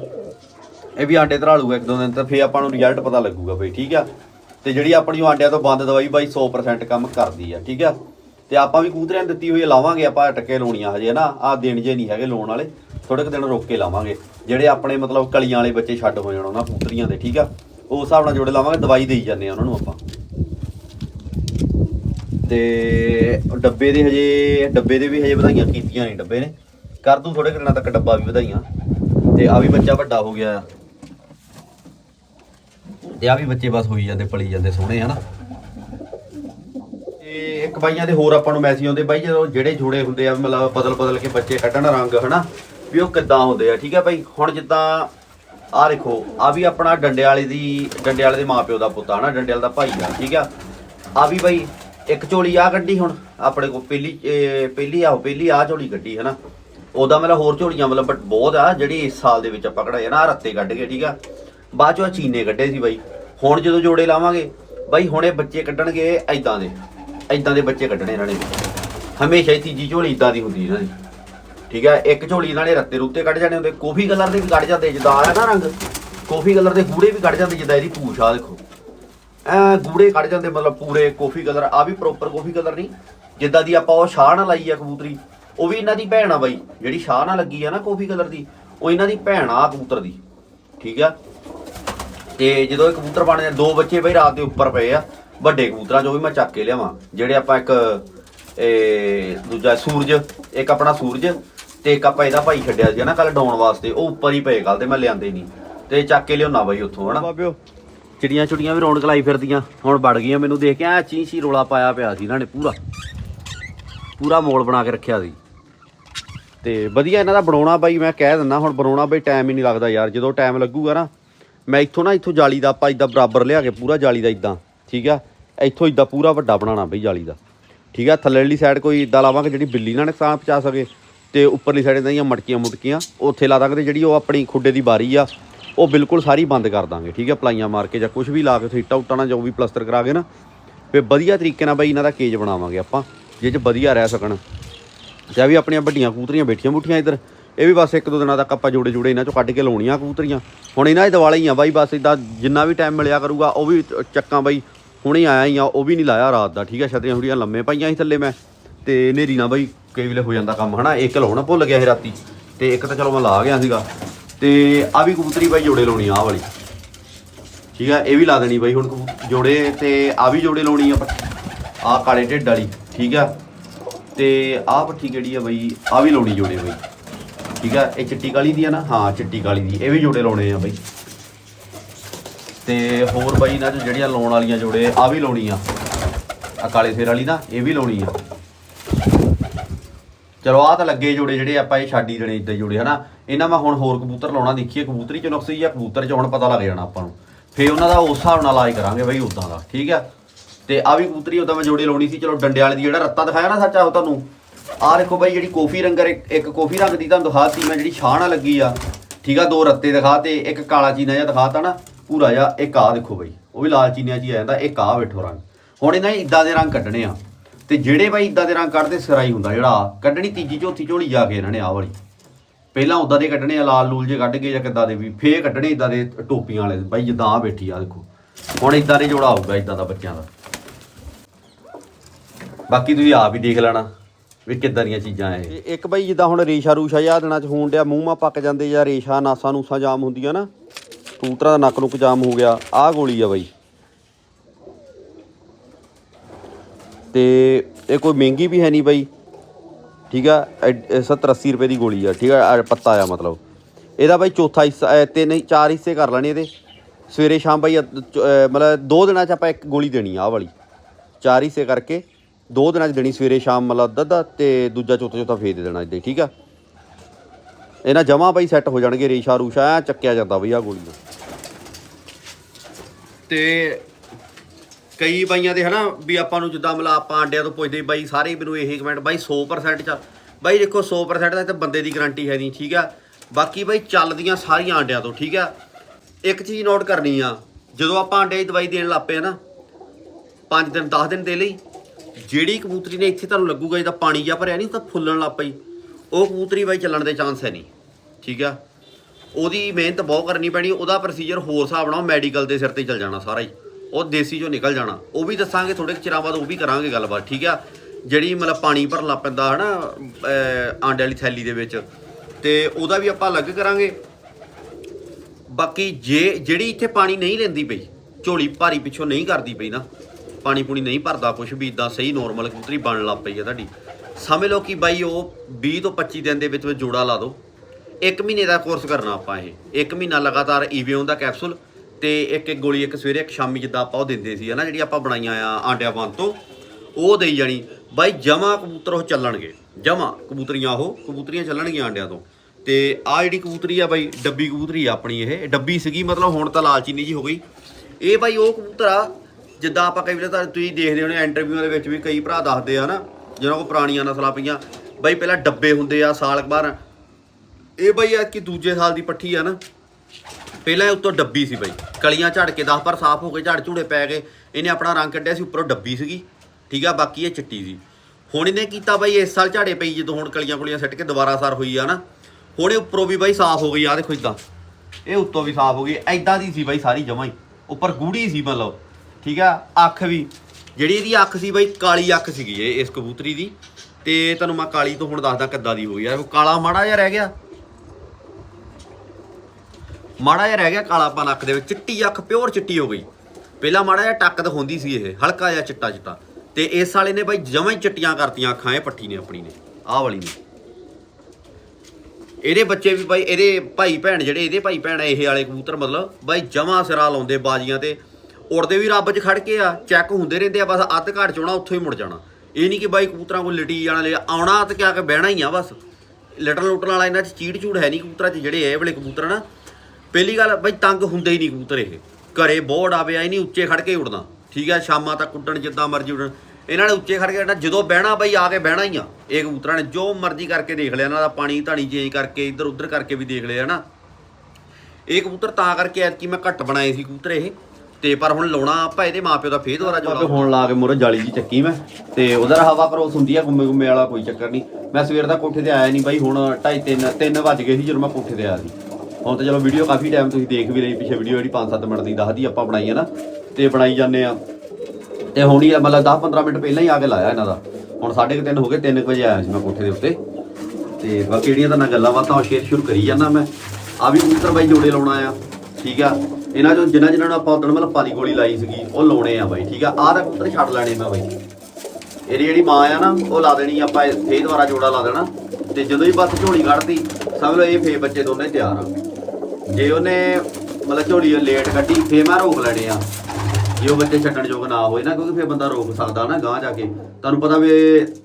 ਇਹ ਵੀ ਆਂਡੇ ਧਰਾਲੂਗਾ ਇੱਕ ਦੋ ਦਿਨ, ਤਾਂ ਫੇਰ ਆਪਾਂ ਨੂੰ ਰਿਜ਼ਲਟ ਪਤਾ ਲੱਗੂਗਾ ਬਈ, ਠੀਕ ਆ? ਤੇ ਜਿਹੜੀ ਆਪਣੀ ਉਹ ਆਂਡਿਆਂ ਤੋਂ ਬੰਦ ਦਵਾਈ ਬਾਈ 100% ਕੰਮ ਕਰਦੀ ਆ ਠੀਕ ਆ? ਤੇ ਆਪਾਂ ਵੀ ਕਬੂਤਰਿਆਂ ਨੂੰ ਦਿੱਤੀ ਹੋਈ ਆ, ਲਾਵਾਂਗੇ ਆਪਾਂ ਟੱਕੇ ਲਾਉਣੀਆਂ ਹਜੇ ਨਾ ਆ ਦਿਨ ਜੇ ਨਹੀਂ ਹੈਗੇ ਲਾਉਣ ਵਾਲੇ ਥੋੜੇ ਕੁ ਦਿਨ ਰੁਕ ਕੇ ਲਾਵਾਂਗੇ। ਜਿਹੜੇ ਆਪਣੇ ਮਤਲਬ ਕਲੀਆਂ ਵਾਲੇ ਬੱਚੇ ਛੱਡ ਹੋ ਜਾਣ ਉਹਨਾਂ ਕੂਤਰੀਆਂ ਦੇ ਠੀਕ ਆ? ਉਸ ਹਿਸਾਬ ਨਾਲ ਜੋੜੇ ਲਾਵਾਂਗੇ ਦਵਾਈ ਦੇਈ ਜਾਂਦੇ ਆ ਉਹਨਾਂ ਨੂੰ ਆਪਾਂ। ਤੇ ਡੱਬੇ ਦੇ ਹਜੇ ਡੱਬੇ ਦੇ ਵੀ ਹਜੇ ਵਧਾਈਆਂ ਕੀਤੀਆਂ ਨਹੀਂ ਡੱਬੇ ਨੇ। ਕਰ ਦੂੰ ਥੋੜੇ ਦਿਨਾਂ ਤੱਕ ਡੱਬਾ ਵੀ ਵਧਾਈਆਂ। ਤੇ ਆ ਵੀ ਬੱਚਾ ਵੱਡਾ ਹੋ ਗਿਆ। ਆ ਤੇ ਆ ਵੀ ਬੱਚੇ ਬਸ ਹੋਈ ਜਾਂਦੇ, ਪਲੀ ਜਾਂਦੇ ਸੋਹਣੇ, ਹਨਾ? ਤੇ ਇੱਕ ਬਾਈਆਂ ਦੇ ਹੋਰ ਆਪਾਂ ਨੂੰ ਮੈਸੇਜ ਆਉਂਦੇ, ਬਾਈ ਜਦੋਂ ਜਿਹੜੇ ਜੋੜੇ ਹੁੰਦੇ ਆ, ਮਤਲਬ ਬਦਲ ਬਦਲ ਕੇ ਬੱਚੇ ਕੱਢਣ ਰੰਗ, ਹਨਾ? ਵੀ ਉਹ ਕਿੱਦਾਂ ਹੁੰਦੇ ਆ, ਠੀਕ ਆ ਬਾਈ? ਹੁਣ ਜਿੱਦਾਂ ਆ ਦੇਖੋ, ਆ ਵੀ ਆਪਣਾ ਡੰਡੇ ਵਾਲੇ ਦੀ ਡੰਡੇ ਵਾਲੇ ਦੇ ਮਾਪਿਓ ਦਾ ਪੁੱਤ ਆ ਨਾ ਡੰਡੇ ਵਾਲੇ ਦਾ ਭਾਈ ਆ, ਠੀਕ ਆ? ਆ ਵੀ ਬਾਈ, ਇੱਕ ਝੋਲੀ ਆ ਕੱਢੀ ਹੁਣ, ਆਪਣੇ ਕੋਲ ਪਹਿਲੀ ਪਹਿਲੀ ਆਹੋ, ਪਹਿਲੀ ਆ ਝੋਲੀ ਕੱਢੀ, ਹਨਾ? ਉਹਦਾ ਮਤਲਬ ਹੋਰ ਝੋਲੀਆਂ, ਮਤਲਬ ਬਟ ਬਹੁਤ ਆ, ਜਿਹੜੀ ਇਸ ਸਾਲ ਦੇ ਵਿੱਚ ਆਪਾਂ ਕਢਾਈ ਨਾ ਰੱਤੇ ਕੱਢ ਕੇ, ਠੀਕ ਆ? ਬਾਅਦ ਚੋਂ ਚੀਨੇ ਕੱਢੇ ਸੀ ਬਾਈ। ਹੁਣ ਜਦੋਂ ਜੋੜੇ ਲਾਵਾਂਗੇ, ਬਾਈ ਹੁਣ ਇਹ ਬੱਚੇ ਕੱਢਣਗੇ ਐਦਾਂ ਦੇ। ਐਦਾਂ ਦੇ ਬੱਚੇ ਕੱਢਣੇ ਇਹਨਾਂ ਨੇ। ਹਮੇਸ਼ਾ ਹੀ ਤੀਜੀ ਝੋਲੀ ਇਦਾਂ ਦੀ ਹੁੰਦੀ ਇਹਨਾਂ ਦੀ। ਠੀਕ ਹੈ, ਇੱਕ ਝੋਲੀ ਇਹਨਾਂ ਨੇ ਰੱਤੇ ਰੁੱਤੇ ਕੱਢ ਜਾਣੇ ਹੁੰਦੇ, ਕਾਫੀ ਕਲਰ ਦੇ ਵੀ ਕੱਢ ਜਾਂਦੇ, ਜਿੱਦਾਂ ਆ ਨਾ ਰੰਗ। ਕਾਫੀ ਕਲਰ ਦੇ ਗੂੜੇ ਵੀ ਕੱਢ ਜਾਂਦੇ, ਜਿੱਦਾਂ ਇਹਦੀ ਪੂਛ ਆ ਦੇਖੋ। ਐ ਗੂੜੇ ਕੱਢ ਜਾਂਦੇ, ਮਤਲਬ ਪੂਰੇ ਕਾਫੀ ਕਲਰ ਆ ਵੀ ਪ੍ਰੋਪਰ ਕਾਫੀ ਕਲਰ ਨਹੀਂ। ਜਿੱਦਾਂ ਦੀ ਆਪਾਂ ਉਹ ਸ਼ਾਹ ਨਾਲ ਲਾਈ ਆ ਕਬੂਤਰੀ, ਉਹ ਵੀ ਇਹਨਾਂ ਦੀ ਭੈਣ ਆ ਬਾਈ। ਜਿਹੜੀ ਸ਼ਾਹ ਨਾਲ ਲੱਗੀ ਆ ਨਾ ਕਾਫੀ ਕਲਰ ਦੀ, ਉਹ ਇਹਨਾਂ ਦੀ ਭੈਣ ਆ ਕਬੂਤਰ ਦੀ। ਠੀਕ ਆ? ਤੇ ਜਦੋਂ ਇਹ ਕਬੂਤਰ ਬਣ ਜਾਂਦੇ ਦੋ ਬੱਚੇ ਬਈ ਰਾਤ ਦੇ ਉੱਪਰ ਪਏ ਆ ਵੱਡੇ ਕਬੂਤਰਾਂ ਚੋਂ ਵੀ ਮੈਂ ਚੱਕ ਕੇ ਲਿਆਵਾਂ ਜਿਹੜੇ ਆਪਾਂ ਇੱਕ ਇਹ ਦੂਜਾ ਸੂਰਜ ਇੱਕ ਆਪਣਾ ਸੂਰਜ ਤੇ ਇੱਕ ਆਪਾਂ ਇਹਦਾ ਭਾਈ ਛੱਡਿਆ ਸੀ ਨਾ ਕੱਲ ਡਾਉਣ ਵਾਸਤੇ ਉਹ ਉੱਪਰ ਹੀ ਪਏ ਕੱਲ ਤੇ ਮੈਂ ਲਿਆਂਦੇ ਨਹੀਂ ਤੇ ਚੱਕ ਕੇ ਲਿਆਉਣਾ ਬਾਈ ਉੱਥੋਂ ਹਨਾ। ਬਾਬਿਓ। ਚਿੜੀਆਂ ਚੁੜੀਆਂ ਵੀ ਰੌਣਕ ਲਾਈ ਫਿਰਦੀਆਂ ਹੁਣ ਵੜ ਗਈਆਂ ਮੈਨੂੰ ਦੇਖ ਕੇ ਆ ਚੀਂ ਚੀ ਰੋਲਾ ਪਾਇਆ ਪਿਆ ਸੀ ਇਹਨਾਂ ਨੇ ਪੂਰਾ। ਪੂਰਾ ਮੋਲ ਬਣਾ ਕੇ ਰੱਖਿਆ ਸੀ। ਤੇ ਵਧੀਆ ਇਹਨਾਂ ਦਾ ਬਣਾਉਣਾ ਬਾਈ ਮੈਂ ਕਹਿ ਦਿੰਦਾ ਹੁਣ ਬਣਾਉਣਾ ਬਈ ਟਾਈਮ ਹੀ ਨਹੀਂ ਲੱਗਦਾ ਯਾਰ ਜਦੋਂ ਟਾਈਮ ਲੱਗੂਗਾ ਨਾ ਮੈਂ ਇੱਥੋਂ ਨਾ, ਇੱਥੋਂ ਜਾਲੀ ਦਾ ਆਪਾਂ ਇਦਾਂ ਬਰਾਬਰ ਲਿਆ ਕੇ ਪੂਰਾ ਜਾਲੀ ਦਾ ਇਦਾਂ ਠੀਕ ਆ? ਇੱਥੋਂ ਇਦਾਂ ਪੂਰਾ ਵੱਡਾ ਬਣਾਉਣਾ ਬਈ ਜਾਲੀ ਦਾ, ਠੀਕ ਆ? ਥੱਲੇ ਵਾਲੀ ਸਾਈਡ ਕੋਈ ਇਦਾਂ ਲਾਵਾਂਗੇ ਜਿਹੜੀ ਬਿੱਲੀ ਨਾਲ ਨੁਕਸਾਨ ਪਹੁੰਚਾ ਸਕੇ ਤੇ ਉੱਪਰਲੀ ਸਾਈਡ ਦੀਆਂ ਮਟਕੀਆਂ ਮੁਟਕੀਆਂ, ਉੱਥੇ ਲਾ ਦਾਂਗੇ ਤੇ ਜਿਹੜੀ ਉਹ ਆਪਣੀ ਖੁੱਡੇ ਦੀ ਬਾਰੀ ਆ, ਉਹ ਬਿਲਕੁਲ ਸਾਰੀ ਬੰਦ ਕਰ ਦਾਂਗੇ, ਠੀਕ ਹੈ ਪਲਾਈਆਂ ਮਾਰ ਕੇ ਜਾਂ ਕੁਝ ਵੀ ਲਾ ਕੇ ਉੱਥੇ ਇੱਟਾਂ ਉੱਟਾਂ ਨਾਲ ਜੋ ਵੀ ਪਲਸਤਰ ਕਰਾ ਕੇ ਨਾ, ਫਿਰ ਵਧੀਆ ਤਰੀਕੇ ਨਾਲ ਬਈ ਇਹਨਾਂ ਦਾ ਕੇਜ ਬਣਾਵਾਂਗੇ ਆਪਾਂ ਜਿਹ 'ਚ ਵਧੀਆ ਰਹਿ ਸਕਣ। ਜਾਂ ਵੀ ਆਪਣੀਆਂ ਵੱਡੀਆਂ ਕੂਤਰੀਆਂ ਬੈਠੀਆਂ ਬੁੱਠੀਆਂ ਇੱਧਰ ਇਹ ਵੀ ਬਸ ਇੱਕ ਦੋ ਦਿਨਾਂ ਤੱਕ ਆਪਾਂ ਜੋੜੇ ਜੋੜੇ ਇਹਨਾਂ ਚੋਂ ਕੱਢ ਕੇ ਲਾਉਣੀਆਂ ਕਬੂਤਰੀਆਂ। ਹੁਣ ਇਹਨਾਂ ਦੇ ਦਿਵਾਲੇ ਹੀ ਆ ਬਾਈ, ਬਸ ਇਦਾਂ ਜਿੰਨਾ ਵੀ ਟਾਈਮ ਮਿਲਿਆ ਕਰੂਗਾ, ਉਹ ਵੀ ਚੱਕਾਂ ਬਾਈ। ਹੁਣੇ ਆਇਆ ਹੀ ਆ, ਉਹ ਵੀ ਨਹੀਂ ਲਾਇਆ ਰਾਤ ਦਾ, ਠੀਕ ਹੈ ਛਤਰੀਆਂ ਹੁੜੀਆਂ ਲੰਮੇ ਪਾਈਆਂ ਸੀ ਥੱਲੇ ਮੈਂ। ਤੇ ਨੇਰੀ ਨਾ ਬਾਈ ਕਈ ਵੇਲੇ ਹੋ ਜਾਂਦਾ ਕੰਮ, ਹਨਾ? ਇੱਕ ਲਾਉਣਾ ਭੁੱਲ ਗਿਆ ਸੀ ਰਾਤੀ। ਤੇ ਇੱਕ ਤਾਂ ਚਲੋ ਮੈਂ ਲਾ ਗਿਆ ਸੀਗਾ। ਤੇ ਆ ਵੀ ਕਬੂਤਰੀ ਬਾਈ ਜੋੜੇ ਲਾਉਣੀ ਆ, ਆਹ ਵਾਲੀ। ਠੀਕ ਆ? ਇਹ ਵੀ ਲਾ ਦੇਣੀ ਬਾਈ ਹੁਣ ਕਬੂ- ਜੋੜੇ ਤੇ ਆ ਵੀ ਜੋੜੇ ਲਾਉਣੀ ਆ ਆ ਕਾਲੇ ਢਿੱਡ ਵਾਲੀ, ਠੀਕ ਆ? ਤੇ ਆਹ ਪੱਠੀ ਕਿਹੜੀ ਆ ਬਈ? ਆ ਵੀ ਲਾਉਣੀ ਜੋੜੇ ਬਈ। ਠੀਕ ਆ, ਇਹ ਚਿੱਟੀ ਕਾਲੀ ਦੀ ਆ ਨਾ? ਹਾਂ, ਚਿੱਟੀ ਕਾਲੀ ਦੀ, ਇਹ ਵੀ ਜੋੜੇ ਲਾਉਣੇ ਆ ਬਈ। ਤੇ ਹੋਰ ਬਾਈ ਇਹਨਾਂ ਚ ਜਿਹੜੀਆਂ ਲਾਉਣ ਵਾਲੀਆਂ ਜੋੜੇ ਆ ਵੀ ਲਾਉਣੀ ਆ। ਆ ਕਾਲੇ ਫੇਰ ਵਾਲੀ ਨਾ, ਇਹ ਵੀ ਲਾਉਣੀ ਆ। ਚਲੋ ਆ ਤਾਂ ਲੱਗੇ ਜੋੜੇ ਜਿਹੜੇ ਆਪਾਂ ਇਹ ਛੱਡ ਦੇਣੇ ਇੱਦਾਂ ਜੋੜੇ, ਹਨਾ? ਇਹਨਾਂ ਮੈਂ ਹੁਣ ਹੋਰ ਕਬੂਤਰ ਲਾਉਣਾ ਦੇਖੀਏ, ਕਬੂਤਰੀ ਚ ਨੁਕਸ ਆ, ਕਬੂਤਰ ਚ ਹੁਣ ਪਤਾ ਲੱਗ ਜਾਣਾ ਆਪਾਂ ਨੂੰ। ਫੇਰ ਉਹਨਾਂ ਦਾ ਉਸ ਹਿਸਾਬ ਨਾਲ ਇਲਾਜ ਕਰਾਂਗੇ ਬਈ ਉਦਾਂ ਦਾ, ਠੀਕ ਆ? ਤੇ ਆ ਵੀ ਕਬੂਤਰੀ, ਉਦਾਂ ਮੈਂ ਜੋੜੇ ਲਾਉਣੀ ਸੀ, ਚਲੋ ਡੰਡੇ ਵਾਲੇ ਦੀ ਜਿਹੜਾ ਰੱਤਾ ਦਿਖਾਇਆ ਨਾ ਸੱਚਾ ਉਹ ਤੁਹਾਨੂੰ ਆਹ ਦੇਖੋ ਬਾਈ ਜਿਹੜੀ ਕੋਫੀ ਰੰਗਰ ਇੱਕ ਇੱਕ ਕੋਫੀ ਰੰਗ ਦੀ ਤੁਹਾਨੂੰ ਦਿਖਾਤੀ ਮੈਂ ਜਿਹੜੀ ਛਾਂ ਨਾਲ ਲੱਗੀ ਆ। ਠੀਕ ਆ ਦੋ ਰੱਤੇ ਦਿਖਾਤੇ ਇੱਕ ਕਾਲਾ ਚੀਨਾ ਜਿਹਾ ਦਿਖਾਤਾ ਨਾ ਪੂਰਾ ਜਿਹਾ ਇੱਕ ਆ ਦੇਖੋ ਬਾਈ ਉਹ ਵੀ ਲਾਲ ਚੀਨਿਆ 'ਚ ਆ ਜਾਂਦਾ ਇੱਕ ਆ ਬੈਠੋ ਰੰਗ। ਹੁਣ ਇਹਨਾਂ ਨੇ ਇਦਾਂ ਦੇ ਰੰਗ ਕੱਢਣੇ ਆ। ਤੇ ਜਿਹੜੇ ਬਾਈ ਇਦਾਂ ਦੇ ਰੰਗ ਕੱਢਦੇ ਸਿਰਾਈ ਹੁੰਦਾ ਜਿਹੜਾ ਆਹ, ਕੱਢਣੀ ਤੀਜੀ ਚੌਥੀ ਝੋਲੀ ਜਾ ਕੇ ਇਹਨਾਂ ਨੇ ਆਹ ਵਾਲੀ। ਪਹਿਲਾਂ ਉਦਾਂ ਦੇ ਕੱਢਣੇ ਆ ਲਾਲ ਲੂਲ ਜੇ ਕੱਢ ਕੇ ਜਾਂ ਕਿੱਦਾਂ ਦੇ ਵੀ ਫੇਰ ਕੱਢਣੇ ਇਦਾਂ ਦੇ ਟੋਪੀਆਂ ਵਾਲੇ ਬਾਈ ਜਿੱਦਾਂ ਆ ਬੈਠੀ ਆ ਦੇਖੋ। ਹੁਣ ਇਦਾਂ ਦੇ ਜੋੜਾ ਆਊਗਾ ਇਦਾਂ ਦਾ ਬੱਚਿਆਂ ਦਾ। ਬਾਕੀ ਤੁਸੀਂ ਆਪ ਹੀ ਦੇਖ ਲੈਣਾ। ਵੀ ਕਿੱਦਾਂ ਦੀਆਂ ਚੀਜ਼ਾਂ ਐ ਇੱਕ ਬਾਈ ਜਿੱਦਾਂ ਹੁਣ ਰੇਸ਼ਾ ਰੂਸ਼ਾ ਜਾਂ ਦਿਨਾਂ ਚ ਹੋਣ ਡਿਆ, ਮੂੰਹ ਮਾ ਪੱਕ ਜਾਂਦੇ ਜਾਂ ਰੇਸ਼ਾ ਨਾਸਾਂ ਨੂਸਾਂ ਜਾਮ ਹੁੰਦੀਆਂ ਨਾ, ਕਬੂਤਰਾਂ ਦਾ ਨੱਕ ਨੁੱਕ ਜਾਮ ਹੋ ਗਿਆ, ਆਹ ਗੋਲੀ ਆ ਬਾਈ। ਤੇ ਇਹ ਕੋਈ ਮਹਿੰਗੀ ਵੀ ਹੈ ਨਹੀਂ ਬਾਈ, ਠੀਕ ਆ 70 80 ਰੁਪਏ ਦੀ ਗੋਲੀ ਆ, ਠੀਕ ਆ, ਆਹ ਪੱਤਾ ਆ ਮਤਲਬ। ਇਹਦਾ ਬਾਈ ਚੌਥਾ ਹਿੱਸਾ ਅਹ ਤੇ ਨਹੀਂ ਚਾਰ ਹਿੱਸੇ ਕਰ ਲੈਣੇ ਇਹਦੇ। ਸਵੇਰੇ ਸ਼ਾਮ ਬਾਈ ਅੱਧ- ਚ- ਅਹ, ਮਤਲਬ ਦੋ ਦਿਨਾਂ ਚ ਆਪਾਂ ਇੱਕ ਗੋਲੀ ਦੇਣੀ ਆ ਆਹ ਵਾਲੀ। ਚਾਰ ਹਿੱਸੇ ਕਰਕੇ ਦੋ ਦਿਨਾਂ ਚ ਦੇਣੀ ਸਵੇਰੇ ਸ਼ਾਮ ਮਤਲਬ ਅੱਧਾ ਅੱਧਾ ਤੇ ਦੂਜਾ ਚੌਥਾ ਚੌਥਾ ਫੇਰ ਦੇ ਦੇਣਾ ਇਦਾਂ ਠੀਕ ਆ? ਇਹਨਾਂ ਜਮਾ ਬਾਈ ਸੈੱਟ ਹੋ ਜਾਣਗੇ, ਰੇਸ਼ਾ ਰੂਸ਼ਾ ਐ ਚੱਕਿਆ ਜਾਂਦਾ ਬਈ ਆ ਗੋਲੀਆਂ। ਤੇ ਕਈ ਬਾਈਆਂ ਦੇ ਹਨਾ ਵੀ ਆਪਾਂ ਨੂੰ ਜਿੱਦਾਂ ਮਤਲਬ ਆਪਾਂ ਆਂਡਿਆਂ ਤੋਂ ਪੁੱਛਦੇ ਬਾਈ ਸਾਰੇ ਮੈਨੂੰ ਇਹੀ ਕਮੈਂਟ ਬਾਈ 100% ਚ ਬਾਈ ਦੇਖੋ 100% ਦਾ ਤਾਂ ਬੰਦੇ ਦੀ ਗਾਰੰਟੀ ਹੈ ਨਹੀਂ, ਠੀਕ ਆ? ਬਾਕੀ ਬਾਈ ਚੱਲਦੀਆਂ ਸਾਰੀਆਂ ਆਂਡਿਆਂ ਤੋਂ, ਠੀਕ ਆ? ਇੱਕ ਚੀਜ਼ ਨੋਟ ਕਰਨੀ ਆ, ਜਦੋਂ ਆਪਾਂ ਆਂਡੇ ਦੀ ਦਵਾਈ ਦੇਣ ਲੱਪੇ ਆ ਨਾ 5 ਦਿਨ 10 ਦਿਨ ਦੇ ਲਈ ਜਿਹੜੀ ਕਬੂਤਰੀ ਨੇ ਇੱਥੇ ਤੁਹਾਨੂੰ ਲੱਗੂਗਾ ਜਿਹਦਾ ਪਾਣੀ ਜਾਂ ਭਰਿਆ ਨਹੀਂ, ਤਾਂ ਫੁੱਲਣ ਲੱਗ ਪਈ। ਉਹ ਕਬੂਤਰੀ ਬਾਈ ਚੱਲਣ ਦੇ ਚਾਂਸ ਹੈ ਨਹੀਂ, ਠੀਕ ਆ? ਉਹਦੀ ਮਿਹਨਤ ਬਹੁਤ ਕਰਨੀ ਪੈਣੀ, ਉਹਦਾ ਪ੍ਰੋਸੀਜਰ ਹੋਰ ਹਿਸਾਬ ਨਾਲ ਮੈਡੀਕਲ ਦੇ ਸਿਰ ਤੇ ਚੱਲ ਜਾਣਾ ਸਾਰਾ ਹੀ। ਉਹ ਦੇਸੀ ਚੋਂ ਨਿਕਲ ਜਾਣਾ। ਉਹ ਵੀ ਦੱਸਾਂਗੇ ਥੋੜੇ ਚਿਰਾਂ ਬਾਅਦ, ਉਹ ਵੀ ਕਰਾਂਗੇ ਗੱਲਬਾਤ, ਠੀਕ ਆ? ਜਿਹੜੀ ਮਤਲਬ ਪਾਣੀ ਭਰਨ ਲੱਗ ਪੈਂਦਾ ਹਨਾ, ਅਹ, ਆਂਡੇ ਵਾਲੀ ਥੈਲੀ ਦੇ ਵਿੱਚ। ਤੇ ਉਹਦਾ ਵੀ ਆਪਾਂ ਅਲੱਗ ਕਰਾਂਗੇ। ਬਾਕੀ ਜੇ, ਜਿਹੜੀ ਇੱਥੇ ਪਾਣੀ ਨਹੀਂ ਲੈਂਦੀ ਪਈ, ਝੋਲੀ ਭਾਰੀ ਪਿੱਛੋਂ ਨਹੀਂ ਕਰਦੀ ਪਈ ਨਾ ਪਾਣੀ ਪੂਣੀ ਨਹੀਂ ਭਰਦਾ ਕੁਝ ਵੀ ਇਦਾਂ ਸਹੀ ਨੋਰਮਲ ਕਬੂਤਰੀ ਬਣਨ ਲੱਗ ਪਈ ਆ ਤੁਹਾਡੀ। ਸਮਝ ਲਓ ਕਿ ਬਾਈ ਉਹ 20 ਤੋਂ 25 ਦਿਨ ਦੇ ਵਿੱਚ ਵਿੱਚ ਜੋੜਾ ਲਾ ਦਿਓ ਇੱਕ ਮਹੀਨੇ ਦਾ ਕੋਰਸ ਕਰਨਾ ਆਪਾਂ ਇਹ। ਇੱਕ ਮਹੀਨਾ ਲਗਾਤਾਰ ਈਵੀਓਨ ਦਾ ਕੈਪਸੂਲ ਤੇ ਇੱਕ ਇੱਕ ਗੋਲੀ ਇੱਕ ਸਵੇਰੇ, ਇੱਕ ਸ਼ਾਮੀ ਜਿੱਦਾਂ ਆਪਾਂ ਉਹ ਦਿੰਦੇ ਸੀ, ਹਨਾ, ਜਿਹੜੀ ਆਪਾਂ ਬਣਾਈਆਂ ਆ ਆਂਡਿਆਂ ਬੰਦ ਤੋਂ, ਉਹ ਦੇਈ ਜਾਣੀ। ਬਾਈ ਜਮਾ ਕਬੂਤਰ ਉਹ ਚੱਲਣਗੇ। ਜਮਾ ਕਬੂਤਰੀਆਂ ਉਹ, ਕਬੂਤਰੀਆਂ ਚੱਲਣਗੀਆਂ ਆਂਡਿਆਂ ਤੋਂ। ਤੇ ਆ ਜਿਹੜੀ ਕਬੂਤਰੀ ਆ ਬਾਈ, ਡੱਬੀ ਕਬੂਤਰੀ ਆ ਆਪਣੀ ਇਹ। ਡੱਬੀ ਸੀਗੀ, ਮਤਲਬ ਹੁਣ ਤਾਂ ਲਾਲਚੀਨੀ ਜੀ ਹੋ ਗਈ। ਇਹ ਬਾਈ ਉਹ ਕਬੂਤਰ ਆ ਜਿੱਦਾਂ ਆਪਾਂ ਕਈ ਵਾਰ ਤਾਂ ਤੁਸੀਂ ਦੇਖਦੇ ਹੋਣੇ ਇੰਟਰਵਿਊਆਂ ਦੇ ਵਿੱਚ ਵੀ ਕਈ ਭਰਾ ਦੱਸਦੇ ਆ ਨਾ, ਜਿਹਨਾਂ ਕੋਲ ਪੁਰਾਣੀਆਂ ਨਸਲਾਂ ਪਈਆਂ, ਬਈ ਪਹਿਲਾਂ ਡੱਬੇ ਹੁੰਦੇ ਆ ਸਾਲ ਕੁ ਬਾਅਦ। ਇਹ ਬਈ ਆ ਕਿ ਦੂਜੇ ਸਾਲ ਦੀ ਪੱਠੀ ਆ ਨਾ, ਪਹਿਲਾਂ ਇਹ ਉੱਤੋਂ ਡੱਬੀ ਸੀ ਬਾਈ। ਕਲੀਆਂ ਝੜ ਕੇ 10 ਪਰ ਸਾਫ਼ ਹੋ ਕੇ ਝੜ ਝੂੜੇ ਪੈ ਗਏ, ਇਹਨੇ ਆਪਣਾ ਰੰਗ ਕੱਢਿਆ ਸੀ, ਉੱਪਰੋਂ ਡੱਬੀ ਸੀਗੀ, ਠੀਕ ਆ, ਬਾਕੀ ਇਹ ਚਿੱਟੀ ਸੀ। ਹੁਣ ਇਹਨੇ ਕੀਤਾ ਬਾਈ ਇਸ ਸਾਲ ਝਾੜੇ ਪਈ, ਜਦੋਂ ਹੁਣ ਕਲੀਆਂ ਕੁਲੀਆਂ ਸਿੱਟ ਕੇ ਦੁਬਾਰਾ ਸਾਰ ਹੋਈ ਆ ਨਾ, ਹੁਣ ਇਹ ਉੱਪਰੋਂ ਵੀ ਬਾਈ ਸਾਫ਼ ਹੋ ਗਈ ਆ ਦੇਖੋ ਇਦਾਂ। ਇਹ ਉੱਤੋਂ ਵੀ ਸਾਫ਼ ਹੋ ਗਈ, ਐਦਾਂ ਦੀ ਸੀ ਬਾਈ ਸਾਰੀ ਜਮਾਂ ਹੀ। ਉੱਪਰ ਗੂੜੀ ਸੀ ਮਤਲਬ। ਠੀਕ ਆ? ਅੱਖ ਵੀ। ਜਿਹੜੀ ਇਹਦੀ ਅੱਖ ਸੀ ਬਾਈ, ਕਾਲੀ ਅੱਖ ਸੀਗੀ ਇਹ, ਇਸ ਕਬੂਤਰੀ ਦੀ। ਤੇ ਤੁਹਾਨੂੰ ਮੈਂ ਕਾਲੀ ਤੋਂ ਹੁਣ ਦੱਸਦਾ ਕਿੱਦਾਂ ਦੀ ਹੋ ਗਈ ਆ ਕਾਲਾ ਮਾੜਾ ਜਿਹਾ ਰਹਿ ਗਿਆ। ਮਾੜਾ ਜਿਹਾ ਰਹਿ ਗਿਆ ਕਾਲਾਪਨ ਅੱਖ ਦੇ ਵਿੱਚ। ਚਿੱਟੀ ਅੱਖ, ਪਿਓਰ ਚਿੱਟੀ ਹੋ ਗਈ। ਪਹਿਲਾਂ ਮਾੜਾ ਜਿਹਾ ਟੱਕ ਦਿਖਾਉਂਦੀ ਸੀ ਇਹ, ਹਲਕਾ ਜਿਹਾ ਚਿੱਟਾ ਚਿੱਟਾ। ਤੇ ਇਸ ਵਾਲੇ ਨੇ ਬਾਈ ਜਮਾਂ ਹੀ ਚਿੱਟੀਆਂ ਕਰਤੀਆਂ ਅੱਖਾਂ, ਇਹ ਪੱਟੀ ਨੇ ਆਪਣੀ ਨੇ, ਆਹ ਵਾਲੀ ਨੇ। ਇਹਦੇ ਬੱਚੇ ਵੀ ਬਾਈ, ਇਹਦੇ ਭਾਈ ਭੈਣ ਜਿਹੜੇ, ਇਹਦੇ ਭਾਈ ਭੈਣ ਇਹ ਵਾਲੇ ਕਬੂਤਰ ਮਤਲਬ। ਬਾਈ ਜਮਾਂ ਸਿਰਾ ਲਾਉਂਦੇ ਬਾਜੀਆਂ ਤੇ। ਉੜਦੇ ਵੀ ਰੱਬ 'ਚ ਖੜ ਕੇ ਆ ਚੈੱਕ ਹੁੰਦੇ ਰਹਿੰਦੇ ਆ, ਬਸ ਅੱਧ ਘਾਟ ਚੋਣਾ ਉੱਥੋਂ ਹੀ ਮੁੜ ਜਾਣਾ। ਇਹ ਨਹੀਂ ਕਿ ਬਾਈ ਕਬੂਤਰਾਂ ਕੋਲ ਲਿਟੀ ਜਾਣਾ ਲੈ ਆਉਣਾ ਤੇ ਕਿਆ ਕੇ ਬਹਿਣਾ ਹੀ ਆ ਬਸ। ਲਟਣ ਲੁੱਟਣ ਵਾਲਾ ਇਹਨਾਂ 'ਚ ਚੀੜ ਚੂੜ ਹੈ ਨਹੀਂ ਕਬੂਤਰਾਂ 'ਚ, ਜਿਹੜੇ ਇਹ ਵਾਲੇ ਕਬੂਤਰ ਨਾ। ਪਹਿਲੀ ਗੱਲ ਬਾਈ ਤੰਗ ਹੁੰਦੇ ਹੀ ਨਹੀਂ ਕਬੂਤਰ ਇਹ। ਘਰੇ ਬੋਰਡ ਆਵੇ ਆਈ ਨਹੀਂ ਉੱਚੇ ਖੜ ਕੇ ਹੀ ਉੜਨਾ ਠੀਕ ਆ, ਸ਼ਾਮਾਂ ਤੱਕ ਉੱਡਣ ਜਿੱਦਾਂ ਮਰਜ਼ੀ ਉੱਡਣ ਇਹਨਾਂ ਨੇ ਉੱਚੇ ਖੜ ਕੇ ਉੱਡਣਾ ਜਦੋਂ ਬਹਿਣਾ ਬਾਈ ਆ ਕੇ ਬਹਿਣਾ ਹੀ ਆ। ਇਹ ਕਬੂਤਰਾਂ ਨੇ ਜੋ ਮਰਜ਼ੀ ਕਰਕੇ ਦੇਖ ਲਿਆ, ਇਹਨਾਂ ਦਾ ਪਾਣੀ ਧਾਣੀ ਚੇਂਜ ਕਰਕੇ ਇੱਧਰ ਉੱਧਰ ਕਰਕੇ ਵੀ ਦੇਖ ਲਿਆ ਨਾ ਇਹ ਕਬੂਤਰ ਤਾਂ ਕਰਕੇ ਐਤਕੀ ਮੈਂ ਘੱਟ ਬਣਾਏ ਸੀ ਕਬੂਤਰ ਇਹ। ਤੇ ਪਰ ਹੁਣ ਲਾਉਣਾ ਆਪਾਂ ਇਹਦੇ ਮਾਪਿਓ ਦਾ ਫੇਰ ਦੁਬਾਰਾ ਬਾਬੇ ਜੋੜਾ ਹੁਣ ਲਾ ਕੇ ਮੋਰੇ ਜਾਲੀ ਜੀ ਚੱਕੀ ਮੈਂ। ਤੇ ਉਧਰ ਹਵਾ ਕਰੋਸ ਹੁੰਦੀ ਆ ਗੁੰਮੇ ਗੁੰਮੇ ਵਾਲਾ ਕੋਈ ਚੱਕਰ ਨਹੀਂ। ਮੈਂ ਸਵੇਰ ਦਾ ਕੋਠੇ ਤੇ ਆਇਆ ਨਹੀਂ ਬਾਈ ਹੁਣ 2:30 3 3 ਵੱਜ ਗਏ ਸੀ ਜਦੋਂ ਮੈਂ ਕੋਠੇ ਤੇ ਆਇਆ ਸੀ। ਹੁਣ ਤਾਂ ਚਲੋ ਵੀਡੀਓ ਕਾਫੀ ਟਾਈਮ ਤੁਸੀਂ ਦੇਖ ਵੀ ਲਈ ਪਿੱਛੇ ਵੀਡੀਓ ਜਿਹੜੀ 5-7 ਮਿੰਟ ਦੀ ਦੱਸਦੀ ਆਪਾਂ ਬਣਾਈ ਆ ਨਾ। ਤੇ ਬਣਾਈ ਜਾਂਦੇ ਆ। ਤੇ ਹੁਣ ਹੀ ਮਤਲਬ 10-15 ਮਿੰਟ ਪਹਿਲਾਂ ਹੀ ਆ ਕੇ ਲਾਇਆ ਇਹਨਾਂ ਦਾ। ਹੁਣ 3:30 ਹੋ ਗਏ 3 ਵਜੇ ਆਇਆ ਸੀ ਮੈਂ ਕੋਠੇ ਦੇ ਉੱਤੇ। ਤੇ ਬਾਕੀ ਜਿਹੜੀਆਂ ਤਾਂ ਨਾ ਗੱਲਾਂ ਬਾਤਾਂ ਸ਼ੇਅਰ ਸ਼ੁਰੂ ਕਰੀ ਜਾਂਦਾ ਮੈਂ। ਆ ਵੀ ਕਬੂਤਰ ਬਾਈ ਜੋੜੇ ਲਾਉਣਾ ਆ ਠੀਕ ਆ? ਇਹਨਾਂ ਚੋਂ ਜਿਨ੍ਹਾਂ ਜਿਨ੍ਹਾਂ ਨੂੰ ਆਪਾਂ ਉਦੋਂ ਮਤਲਬ ਪਾਲੀ ਗੋਲੀ ਲਾਈ ਸੀਗੀ, ਉਹ ਲਾਉਣੇ ਆ ਬਾਈ, ਠੀਕ ਆ? ਆਹ ਤਾਂ ਕਬੂਤਰ ਛੱਡ ਲੈਣੇ ਮੈਂ ਬਾਈ। ਇਹਦੀ ਜਿਹੜੀ ਮਾਂ ਆ ਨਾ, ਉਹ ਲਾ ਦੇਣੀ ਆਪਾਂ, ਫੇਰ ਦੁਬਾਰਾ ਜੋੜਾ ਲਾ ਦੇਣਾ। ਤੇ ਜਦੋਂ ਹੀ ਬਸ ਝੋਲੀ ਕੱਢਦੀ ਸਮਝ ਲਓ ਇਹ ਫੇਰ ਬੱਚੇ ਦੋਨੇ ਤਿਆਰ ਆ। ਜੇ ਉਹਨੇ ਮਤਲਬ ਝੋਲੀ ਲੇਟ ਕੱਢੀ, ਫੇਰ ਮੈਂ ਰੋਕ ਲੈਣੇ ਆ। ਜੇ ਉਹ ਬੱਚੇ ਛੱਡਣ ਯੋਗ ਨਾ ਹੋਏ ਨਾ, ਕਿਉਂਕਿ ਫੇਰ ਬੰਦਾ ਰੋਕ ਸਕਦਾ ਨਾ ਗਾਂ ਜਾ ਕੇ। ਤੁਹਾਨੂੰ ਪਤਾ ਵੀ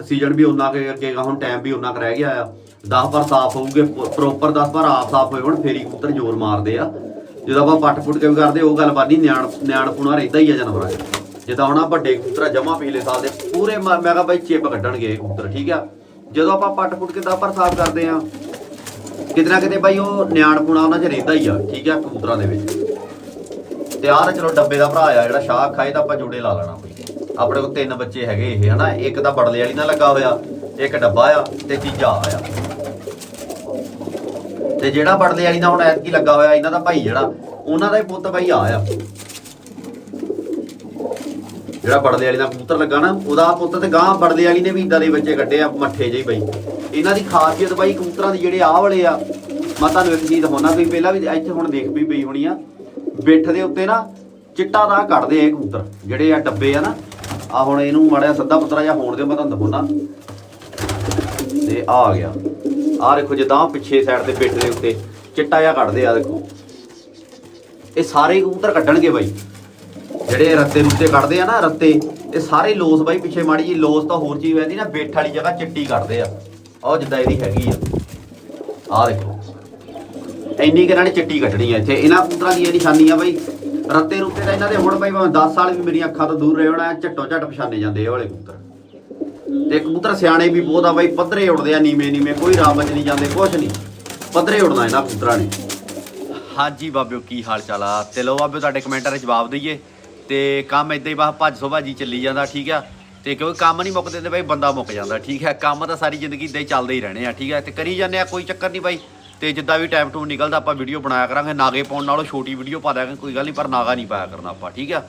ਸੀਜ਼ਨ ਵੀ ਉਨਾ ਕੇ ਅੱਗੇ ਹੁਣ ਟਾਈਮ ਵੀ ਉਨਾ ਕੁ ਰਹਿ ਗਿਆ ਆ। 10 ਵਾਰ ਸਾਫ਼ ਹੋਊਗੇ ਪ੍ਰੋਪਰ 10 ਵਾਰ ਆਪ ਸਾਫ਼ ਹੋਏ ਹੁਣ, ਫੇਰ ਹੀ ਕਬੂਤਰ ਜ਼ੋਰ ਮਾਰਦੇ ਆ। ਜਦੋਂ ਆਪਾਂ ਪੱਟ ਪੁੱਟ ਕੇ ਵੀ ਕਰਦੇ, ਉਹ ਗੱਲ ਬਾਨੀ, ਨਿਆਣ ਨਿਆਣ ਰਹਿੰਦਾ ਹੀ ਆ ਜਾਨਵਰਾਂ 'ਚ ਜਿੱਦਾਂ ਹੁਣ ਆਹ ਵੱਡੇ ਕਬੂਤਰ ਜਮਾ ਪਿਛਲੇ ਸਾਲ ਦੇ ਪੂਰੇ ਮੈਂ ਕਿਹਾ ਬਾਈ ਚਿਪ ਕੱਢਣਗੇ ਕਬੂਤਰ, ਠੀਕ ਆ? ਜਦੋਂ ਆਪਾਂ ਪੱਟ ਪੁੱਟ ਕੇ 10 ਸਾਫ਼ ਕਰਦੇ ਆ ਕਿਤੇ ਨਾ ਕਿਤੇ ਬਾਈ ਉਹ ਨਿਆਣਪੁਣਾ ਉਹਨਾਂ 'ਚ ਰਹਿੰਦਾ ਹੀ ਆ, ਠੀਕ ਆ, ਕਬੂਤਰਾਂ ਦੇ ਵਿੱਚ। ਤੇ ਆਹ ਤਾਂ ਚਲੋ ਡੱਬੇ ਦਾ ਭਰਾ ਆ, ਜਿਹੜਾ ਸ਼ਾਹ ਖਾਏ ਤਾਂ ਆਪਾਂ ਜੋੜੇ ਲਾ ਲੈਣਾ ਬਈ ਆਪਣੇ ਕੋਲ ਤਿੰਨ ਬੱਚੇ ਹੈਗੇ ਇਹ, ਹਨਾ? ਇੱਕ ਤਾਂ ਬੜਲੇ ਵਾਲੀ ਨਾਲ ਲੱਗਾ ਹੋਇਆ, ਇੱਕ ਡੱਬਾ ਆ, ਤੇ ਤੀਜਾ ਆ। ਤੇ ਜਿਹੜਾ ਬੜਲੇ ਵਾਲੀ ਦਾ ਹੁਣ ਐਤਕੀ ਲੱਗਾ ਹੋਇਆ, ਇਹਨਾਂ ਦਾ ਭਾਈ ਜਿਹੜਾ, ਉਹਨਾਂ ਦਾ ਹੀ ਪੁੱਤ ਬਾਈ ਆ ਆ। ਜਿਹੜਾ ਬੜਲੇ ਵਾਲੀ ਦਾ ਕਬੂਤਰ ਲੱਗਾ ਨਾ, ਉਹਦਾ ਪੁੱਤ ਤੇ ਗਾਂ ਬੜਲੇ ਵਾਲੀ ਨੇ ਵੀ ਇਦਾਂ ਦੇ ਬੱਚੇ ਕੱਢੇ ਆ, ਮੱਠੇ ਜਿਹੇ ਬਈ। ਇਹਨਾਂ ਦੀ ਖਾਸੀਅਤ ਬਾਈ ਕਬੂਤਰਾਂ ਦੀ ਜਿਹੜੇ ਆਹ ਵਾਲੇ ਆ, ਮੈਂ ਤੁਹਾਨੂੰ ਇੱਕ ਚੀਜ਼ ਦਿਖਾਉਣਾ ਵੀ ਪਹਿਲਾਂ ਵੀ ਇੱਥੇ ਹੁਣ ਦੇਖ ਵੀ ਪਈ ਹੋਣੀ ਆ ਬਿੱਠ ਦੇ ਉੱਤੇ ਨਾ ਚਿੱਟਾ ਦਾ ਕੱਢਦੇ ਆ ਇਹ ਕਬੂਤਰ, ਜਿਹੜੇ ਆ ਡੱਬੇ ਆ ਨਾ। ਆ ਹੁਣ ਇਹਨੂੰ ਮਾੜਿਆ ਸੱਦਾ ਪੁੱਤਰਾ ਜਾਂ ਹੋਣ ਦੇ ਮੈਂ ਤੁਹਾਨੂੰ ਦਿਖਾਉਣਾ ਤੇ ਆ ਗਿਆ। ਆਹ ਦੇਖੋ ਜਿੱਦਾਂ ਪਿੱਛੇ ਸਾਈਡ ਤੇ ਬਿੱਠ ਦੇ ਉੱਤੇ ਚਿੱਟਾ ਜਿਹਾ ਕੱਢਦੇ ਆ ਦੇਖੋ। ਇਹ ਸਾਰੇ ਕਬੂਤਰ ਕੱਢਣਗੇ ਬਾਈ। ਜਿਹੜੇ ਰੱਤੇ ਰੁੱਤੇ ਕੱਢਦੇ ਆ ਨਾ ਰੱਤੇ ਇਹ ਸਾਰੇ ਲੋਸ ਬਾਈ ਪਿੱਛੇ ਮਾੜੀ ਜੀ ਲੋਸ ਤਾਂ ਹੋਰ ਚੀਜ਼ ਵੈਂਦੀ ਨਾ, ਬੇਠ ਵਾਲੀ ਜਗ੍ਹਾ ਚਿੱਟੀ ਕੱਢਦੇ ਆ। ਉਹ ਜਿੱਦਾਂ ਇਹਦੀ ਹੈਗੀ ਆ। ਆਹ ਦੇਖੋ। ਇੰਨੀ ਕੁ ਇਹਨਾਂ ਨੇ ਚਿੱਟੀ ਕੱਢਣੀ ਆ ਇੱਥੇ। ਇਹਨਾਂ ਕਬੂਤਰਾਂ ਦੀ ਇਹ ਨਿਸ਼ਾਨੀ ਆ ਬਾਈ। ਰੱਤੇ ਰੁੱਤੇ ਤਾਂ ਇਹਨਾਂ ਦੇ ਹੁਣ ਬਾਈ, ਭਾਵੇਂ 10 ਸਾਲ ਵੀ ਮੇਰੀਆਂ ਅੱਖਾਂ ਤੋਂ ਦੂਰ ਰਹੇ ਹੋਣਾ ਝੱਟੋ ਝੱਟ ਪਛਾਣੇ ਜਾਂਦੇ ਇਹ ਵਾਲੇ ਕਬੂਤਰ। ਤੇ ਕਬੂਤਰ ਸਿਆਣੇ ਵੀ ਬਹੁਤ ਆ ਬਾਈ, ਪੱਧਰੇ ਉੜਦੇ ਆ, ਨੀਵੇਂ ਨੀਵੇਂ, ਕੋਈ ਰਾਮ ਚ ਨਹੀਂ ਜਾਂਦੇ, ਕੁਛ ਨਹੀਂ। ਪੱਧਰੇ ਉੜਨਾ ਇਹਨਾਂ ਕਬੂਤਰਾਂ ਨੇ। ਹਾਂਜੀ ਬਾਬਿਓ, ਕੀ ਹਾਲ ਚਾਲ ਆ? ਤੇ ਲੋ ਬਾਬਿਓ, ਤੁਹਾਡੇ ਕਮੈਂਟਾਂ ਦੇ ਜਵਾਬ ਦਈਏ। ਤੇ ਕੰਮ ਇਦਾਂ ਹੀ ਬਸ ਭੱਜ ਸੋ ਭਾਜੀ ਚੱਲੀ ਜਾਂਦਾ, ਠੀਕ ਆ? ਤੇ ਕਿਉਂਕਿ ਕੰਮ ਨਹੀਂ ਮੁੱਕਦੇ ਤੇ ਬਾਈ ਬੰਦਾ ਮੁੱਕ ਜਾਂਦਾ, ਠੀਕ ਹੈ ਕੰਮ ਤਾਂ ਸਾਰੀ ਜ਼ਿੰਦਗੀ ਇਦਾਂ ਹੀ ਚੱਲਦੇ ਹੀ ਰਹਿਣੇ ਆ, ਠੀਕ ਹੈ ਤੇ ਕਰੀ ਜਾਂਦੇ ਆ, ਕੋਈ ਚੱਕਰ ਨਹੀਂ ਬਾਈ। ਤੇ ਜਿੱਦਾਂ ਵੀ ਟਾਈਮ ਟੂ ਨਿਕਲਦਾ, ਆਪਾਂ ਵੀਡੀਓ ਬਣਾਇਆ ਕਰਾਂਗੇ, ਨਾਗੇ ਪਾਉਣ ਨਾਲੋਂ ਛੋਟੀ ਵੀਡੀਓ ਪਾ ਦਿਆਂਗੇ, ਕੋਈ ਗੱਲ ਨਹੀਂ, ਪਰ ਨਾਗਾ ਨਹੀਂ ਪਾਇਆ ਕਰਨਾ ਆਪਾਂ, ਠੀਕ ਆ?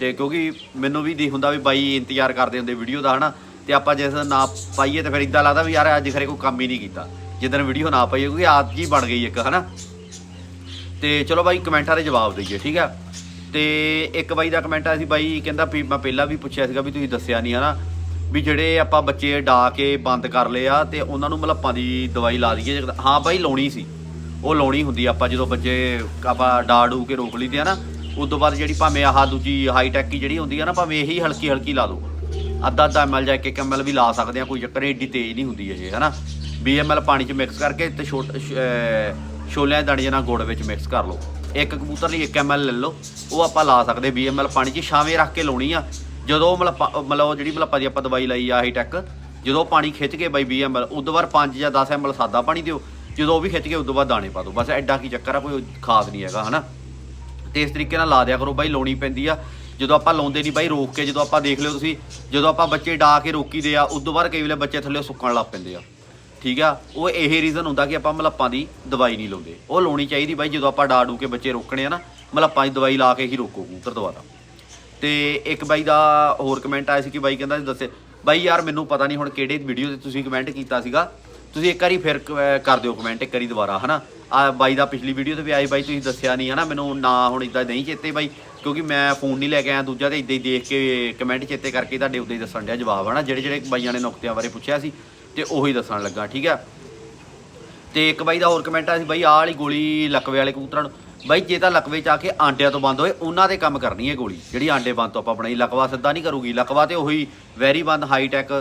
ਤੇ ਕਿਉਂਕਿ ਮੈਨੂੰ ਵੀ ਦੀ ਹੁੰਦਾ ਵੀ ਬਾਈ ਇੰਤਜ਼ਾਰ ਕਰਦੇ ਹੁੰਦੇ ਵੀਡੀਓ ਦਾ, ਹਨਾ? ਤੇ ਆਪਾਂ ਜਿਸ ਦਿਨ ਨਾ ਪਾਈਏ ਤੇ ਫਿਰ ਇਦਾਂ ਲੱਗਦਾ ਵੀ ਯਾਰ ਅੱਜ ਖਰੇ ਕੋਈ ਕੰਮ ਹੀ ਨਹੀਂ ਕੀਤਾ। ਜਿੱਦਣ ਵੀਡੀਓ ਨਾ ਪਾਈਏ ਕਿਉਂਕਿ ਆਦਤ ਜੀ ਬਣ ਗਈ ਇੱਕ, ਹਨਾ? ਤੇ ਚਲੋ ਬਾਈ, ਕਮੈਂਟਾਂ ਦੇ ਜਵਾਬ ਦਈਏ, ਠੀਕ ਆ ਤੇ ਇੱਕ ਬਾਈ ਦਾ ਕਮੈਂਟ ਆਇਆ ਸੀ ਬਾਈ, ਕਹਿੰਦਾ ਵੀ ਮੈਂ ਪਹਿਲਾਂ ਵੀ ਪੁੱਛਿਆ ਸੀਗਾ ਵੀ ਤੁਸੀਂ ਦੱਸਿਆ ਨਹੀਂ, ਹਨਾ? ਵੀ ਜਿਹੜੇ ਆਪਾਂ ਬੱਚੇ ਡਾ ਕੇ ਬੰਦ ਕਰ ਲਏ ਆ ਤੇ ਉਹਨਾਂ ਨੂੰ ਮਲੱਪਾਂ ਦੀ ਦਵਾਈ ਲਾ ਦਈਏ ਜੇ- ਹਾਂ ਬਾਈ, ਲਾਉਣੀ ਸੀ। ਉਹ ਲਾਉਣੀ ਹੁੰਦੀ ਆਪਾਂ ਜਦੋਂ ਬੱਚੇ ਆਪਾਂ ਡਾ ਡੂ ਕੇ ਰੋਕ ਲਈਦੇ ਆ ਨਾ ਉਸ ਤੋਂ ਬਾਅਦ ਜਿਹੜੀ ਭਾਵੇਂ ਆਹ ਦੂਜੀ ਹਾਈ ਟੈਕ ਕੀ ਜਿਹੜੀ ਹੁੰਦੀ ਆ ਨਾ, ਭਾਵੇਂ ਇਹੀ ਹਲਕੀ ਹਲਕੀ ਲਾ ਦੋ। ਅੱਧਾ ਅੱਧਾ ਐਮਐਲ ਜਾਂ 1 ਐਮਐਲ ਵੀ ਲਾ ਸਕਦੇ ਆ ਕੋਈ ਚੱਕਰ ਨਹੀਂ, ਏਡੀ ਤੇਜ਼ ਨਹੀਂ ਹੁੰਦੀ ਇਹ, ਹਨਾ? ਬੀਐਮਐਲ ਪਾਣੀ 'ਚ ਮਿਕਸ ਕਰਕੇ ਤੇ ਛੋਟ ਛੋਲਿਆਂ ਦੇ ਦਾਣੇ ਨਾਲ ਗੁੜ ਵਿੱਚ ਮਿਕਸ ਕਰ ਲਓ। ਇੱਕ ਕਬੂਤਰ ਲਈ 1 ਐਮਐਲ ਲੈ ਲਓ, ਉਹ ਆਪਾਂ ਲਾ ਸਕਦੇ ਬੀਐਮਐਲ ਪਾਣੀ 'ਚ, ਛਾਵੇਂ ਰੱਖ ਕੇ ਲਾਉਣੀ ਆ। ਜਦੋਂ ਮਤਲਬ ਮਤਲਬ ਜਿਹੜੀ ਮਤਲਬ ਦੀ ਆਪਾਂ ਦਵਾਈ ਲਈ ਆ ਹਾਈ ਜਦੋਂ ਪਾਣੀ ਖਿੱਚ ਕੇ ਬਾਈ 20 ਐਮਐਲ ਉਦੋਂ ਬਾਅਦ 5 ਜਾਂ 10 ਐਮਐਲ ਸਾਦਾ ਪਾਣੀ ਦਿਓ। ਜਦੋਂ ਉਹ ਵੀ ਖਿੱਚ ਕੇ ਉਦੋਂ ਬਾਅਦ ਦਾਣੇ ਪਾ ਦਿਓ। ਬਸ ਐਡਾ ਕੀ ਚੱਕਰ ਆ, ਕੋਈ ਖਾਸ ਨਹੀਂ ਹੈਗਾ, ਹਨਾ? ਤੇ ਇਸ ਤਰੀਕੇ ਨਾਲ ਲਾ ਦਿਆ ਕਰੋ। ਬਾਈ, ਲਾਉਣੀ ਪੈਂਦੀ ਆ। ਜਦੋਂ ਆਪਾਂ ਲਾਉਂਦੇ ਨਹੀਂ ਬਾਈ, ਰੋਕ ਕੇ ਜਦੋਂ ਆਪਾਂ ਦੇਖ ਲਿਓ ਤੁਸੀਂ, ਜਦੋਂ ਆਪਾਂ ਬੱਚੇ ਡਾ ਕੇ ਰੋਕੀਦੇ ਆ, ਉਦੋਂ ਬਾਅਦ ਕਈ ਵੇਲੇ ਬੱਚੇ ਥੱਲੇ ਸੁੱਕਣ ਲੱਗ ਪੈਂਦੇ ਆ। ਠੀਕ ਆ? ਉਹ ਇਹ ਰੀਜ਼ਨ ਹੁੰਦਾ ਕਿ ਆਪਾਂ ਮਲੱਪਾਂ ਦੀ ਦਵਾਈ ਨਹੀਂ ਲਾਉਂਦੇ। ਉਹ ਲਾਉਣੀ ਚਾਹੀਦੀ ਬਾਈ, ਜਦੋਂ ਆਪਾਂ ਡਾ ਡੂ ਕੇ ਬੱਚੇ ਰੋਕਣੇ ਆ ਨਾ, ਮਲੱਪਾਂ ਦੀ ਦਵਾਈ ਲਾ ਕੇ ਹੀ ਰੋਕੋ ਕਬੂਤਰ ਦੁਬਾਰਾ। ਤੇ ਇੱਕ ਬਾਈ ਦਾ ਹੋਰ ਕਮੈਂਟ ਆਇਆ ਸੀ ਕਿ ਬਾਈ ਕਹਿੰਦਾ ਦੱਸੇ, ਬਾਈ ਯਾਰ ਮੈਨੂੰ ਪਤਾ ਨਹੀਂ ਹੁਣ ਕਿਹੜੇ ਵੀਡੀਓ ਤੇ ਤੁਸੀਂ ਕਮੈਂਟ ਕੀਤਾ ਸੀਗਾ। ਤੁਸੀਂ ਇੱਕ ਵਾਰੀ ਫਿਰ ਕਰ ਦਿਓ ਕਮੈਂਟ ਇੱਕ ਵਾਰੀ ਦੁਬਾਰਾ, ਹਨਾ? ਆ ਬਾਈ ਦਾ ਪਿਛਲੀ ਵੀਡੀਓ ਤੇ ਵੀ ਆਈ ਬਾਈ, ਤੁਸੀਂ ਦੱਸਿਆ ਨਹੀਂ, ਹਨਾ? ਮੈਨੂੰ ਨਾ ਹੁਣ ਇਦਾਂ ਨਹੀਂ ਚੇਤੇ ਬਾਈ। ਕਿਉਂਕਿ ਮੈਂ ਫੋਨ ਨਹੀਂ ਲੈ ਕੇ ਆਇਆ ਦੂਜਾ ਤੇ ਇਦਾਂ ਹੀ ਦੇਖ ਕੇ ਕਮੈਂਟ ਚੇਤੇ ਕਰਕੇ ਤੁਹਾਡੇ ਉੱਤੇ ਹੀ ਦੱਸਣ ਡਿਆ ਜਵਾਬ, ਹਨਾ? ਜਿਹੜੇ ਜਿਹੜੇ ਬਾਈਆਂ ਨੇ ਨੁਕਤਿਆਂ ਬਾਰੇ ਪੁੱਛਿਆ ਸੀ ਤੇ ਉਹੀ ਦੱਸਣ ਲੱਗਾ, ਠੀਕ ਆ? ਤੇ ਇੱਕ ਬਾਈ ਦਾ ਹੋਰ ਕਮੈਂਟ ਆਇਆ ਸੀ, ਬਾਈ ਆਹ ਵਾਲੀ ਗੋਲੀ ਲਕਵੇ ਵਾਲੇ ਕਬੂਤਰਾਂ ਨੂੰ। ਬਾਈ ਜੇ ਤਾਂ ਲਕਵੇ ਚ ਆ ਕੇ ਆਂਡਿਆਂ ਤੋਂ ਬੰਦ ਹੋਏ, ਉਹਨਾਂ ਦੇ ਕੰਮ ਕਰਨੀ ਹੈ ਗੋਲੀ। ਜਿਹੜੀ ਆਂਡੇ ਬੰਦ ਤੋਂ ਆਪਾਂ ਬਣਾਈ, ਲਕਵਾ ਸਿੱਧਾ ਨਹੀਂ ਕਰੂਗੀ। ਲਕਵਾ ਤੇ ਉਹੀ ਵੈਰੀ ਬੰਦ ਹਾਈ ਟੈਕ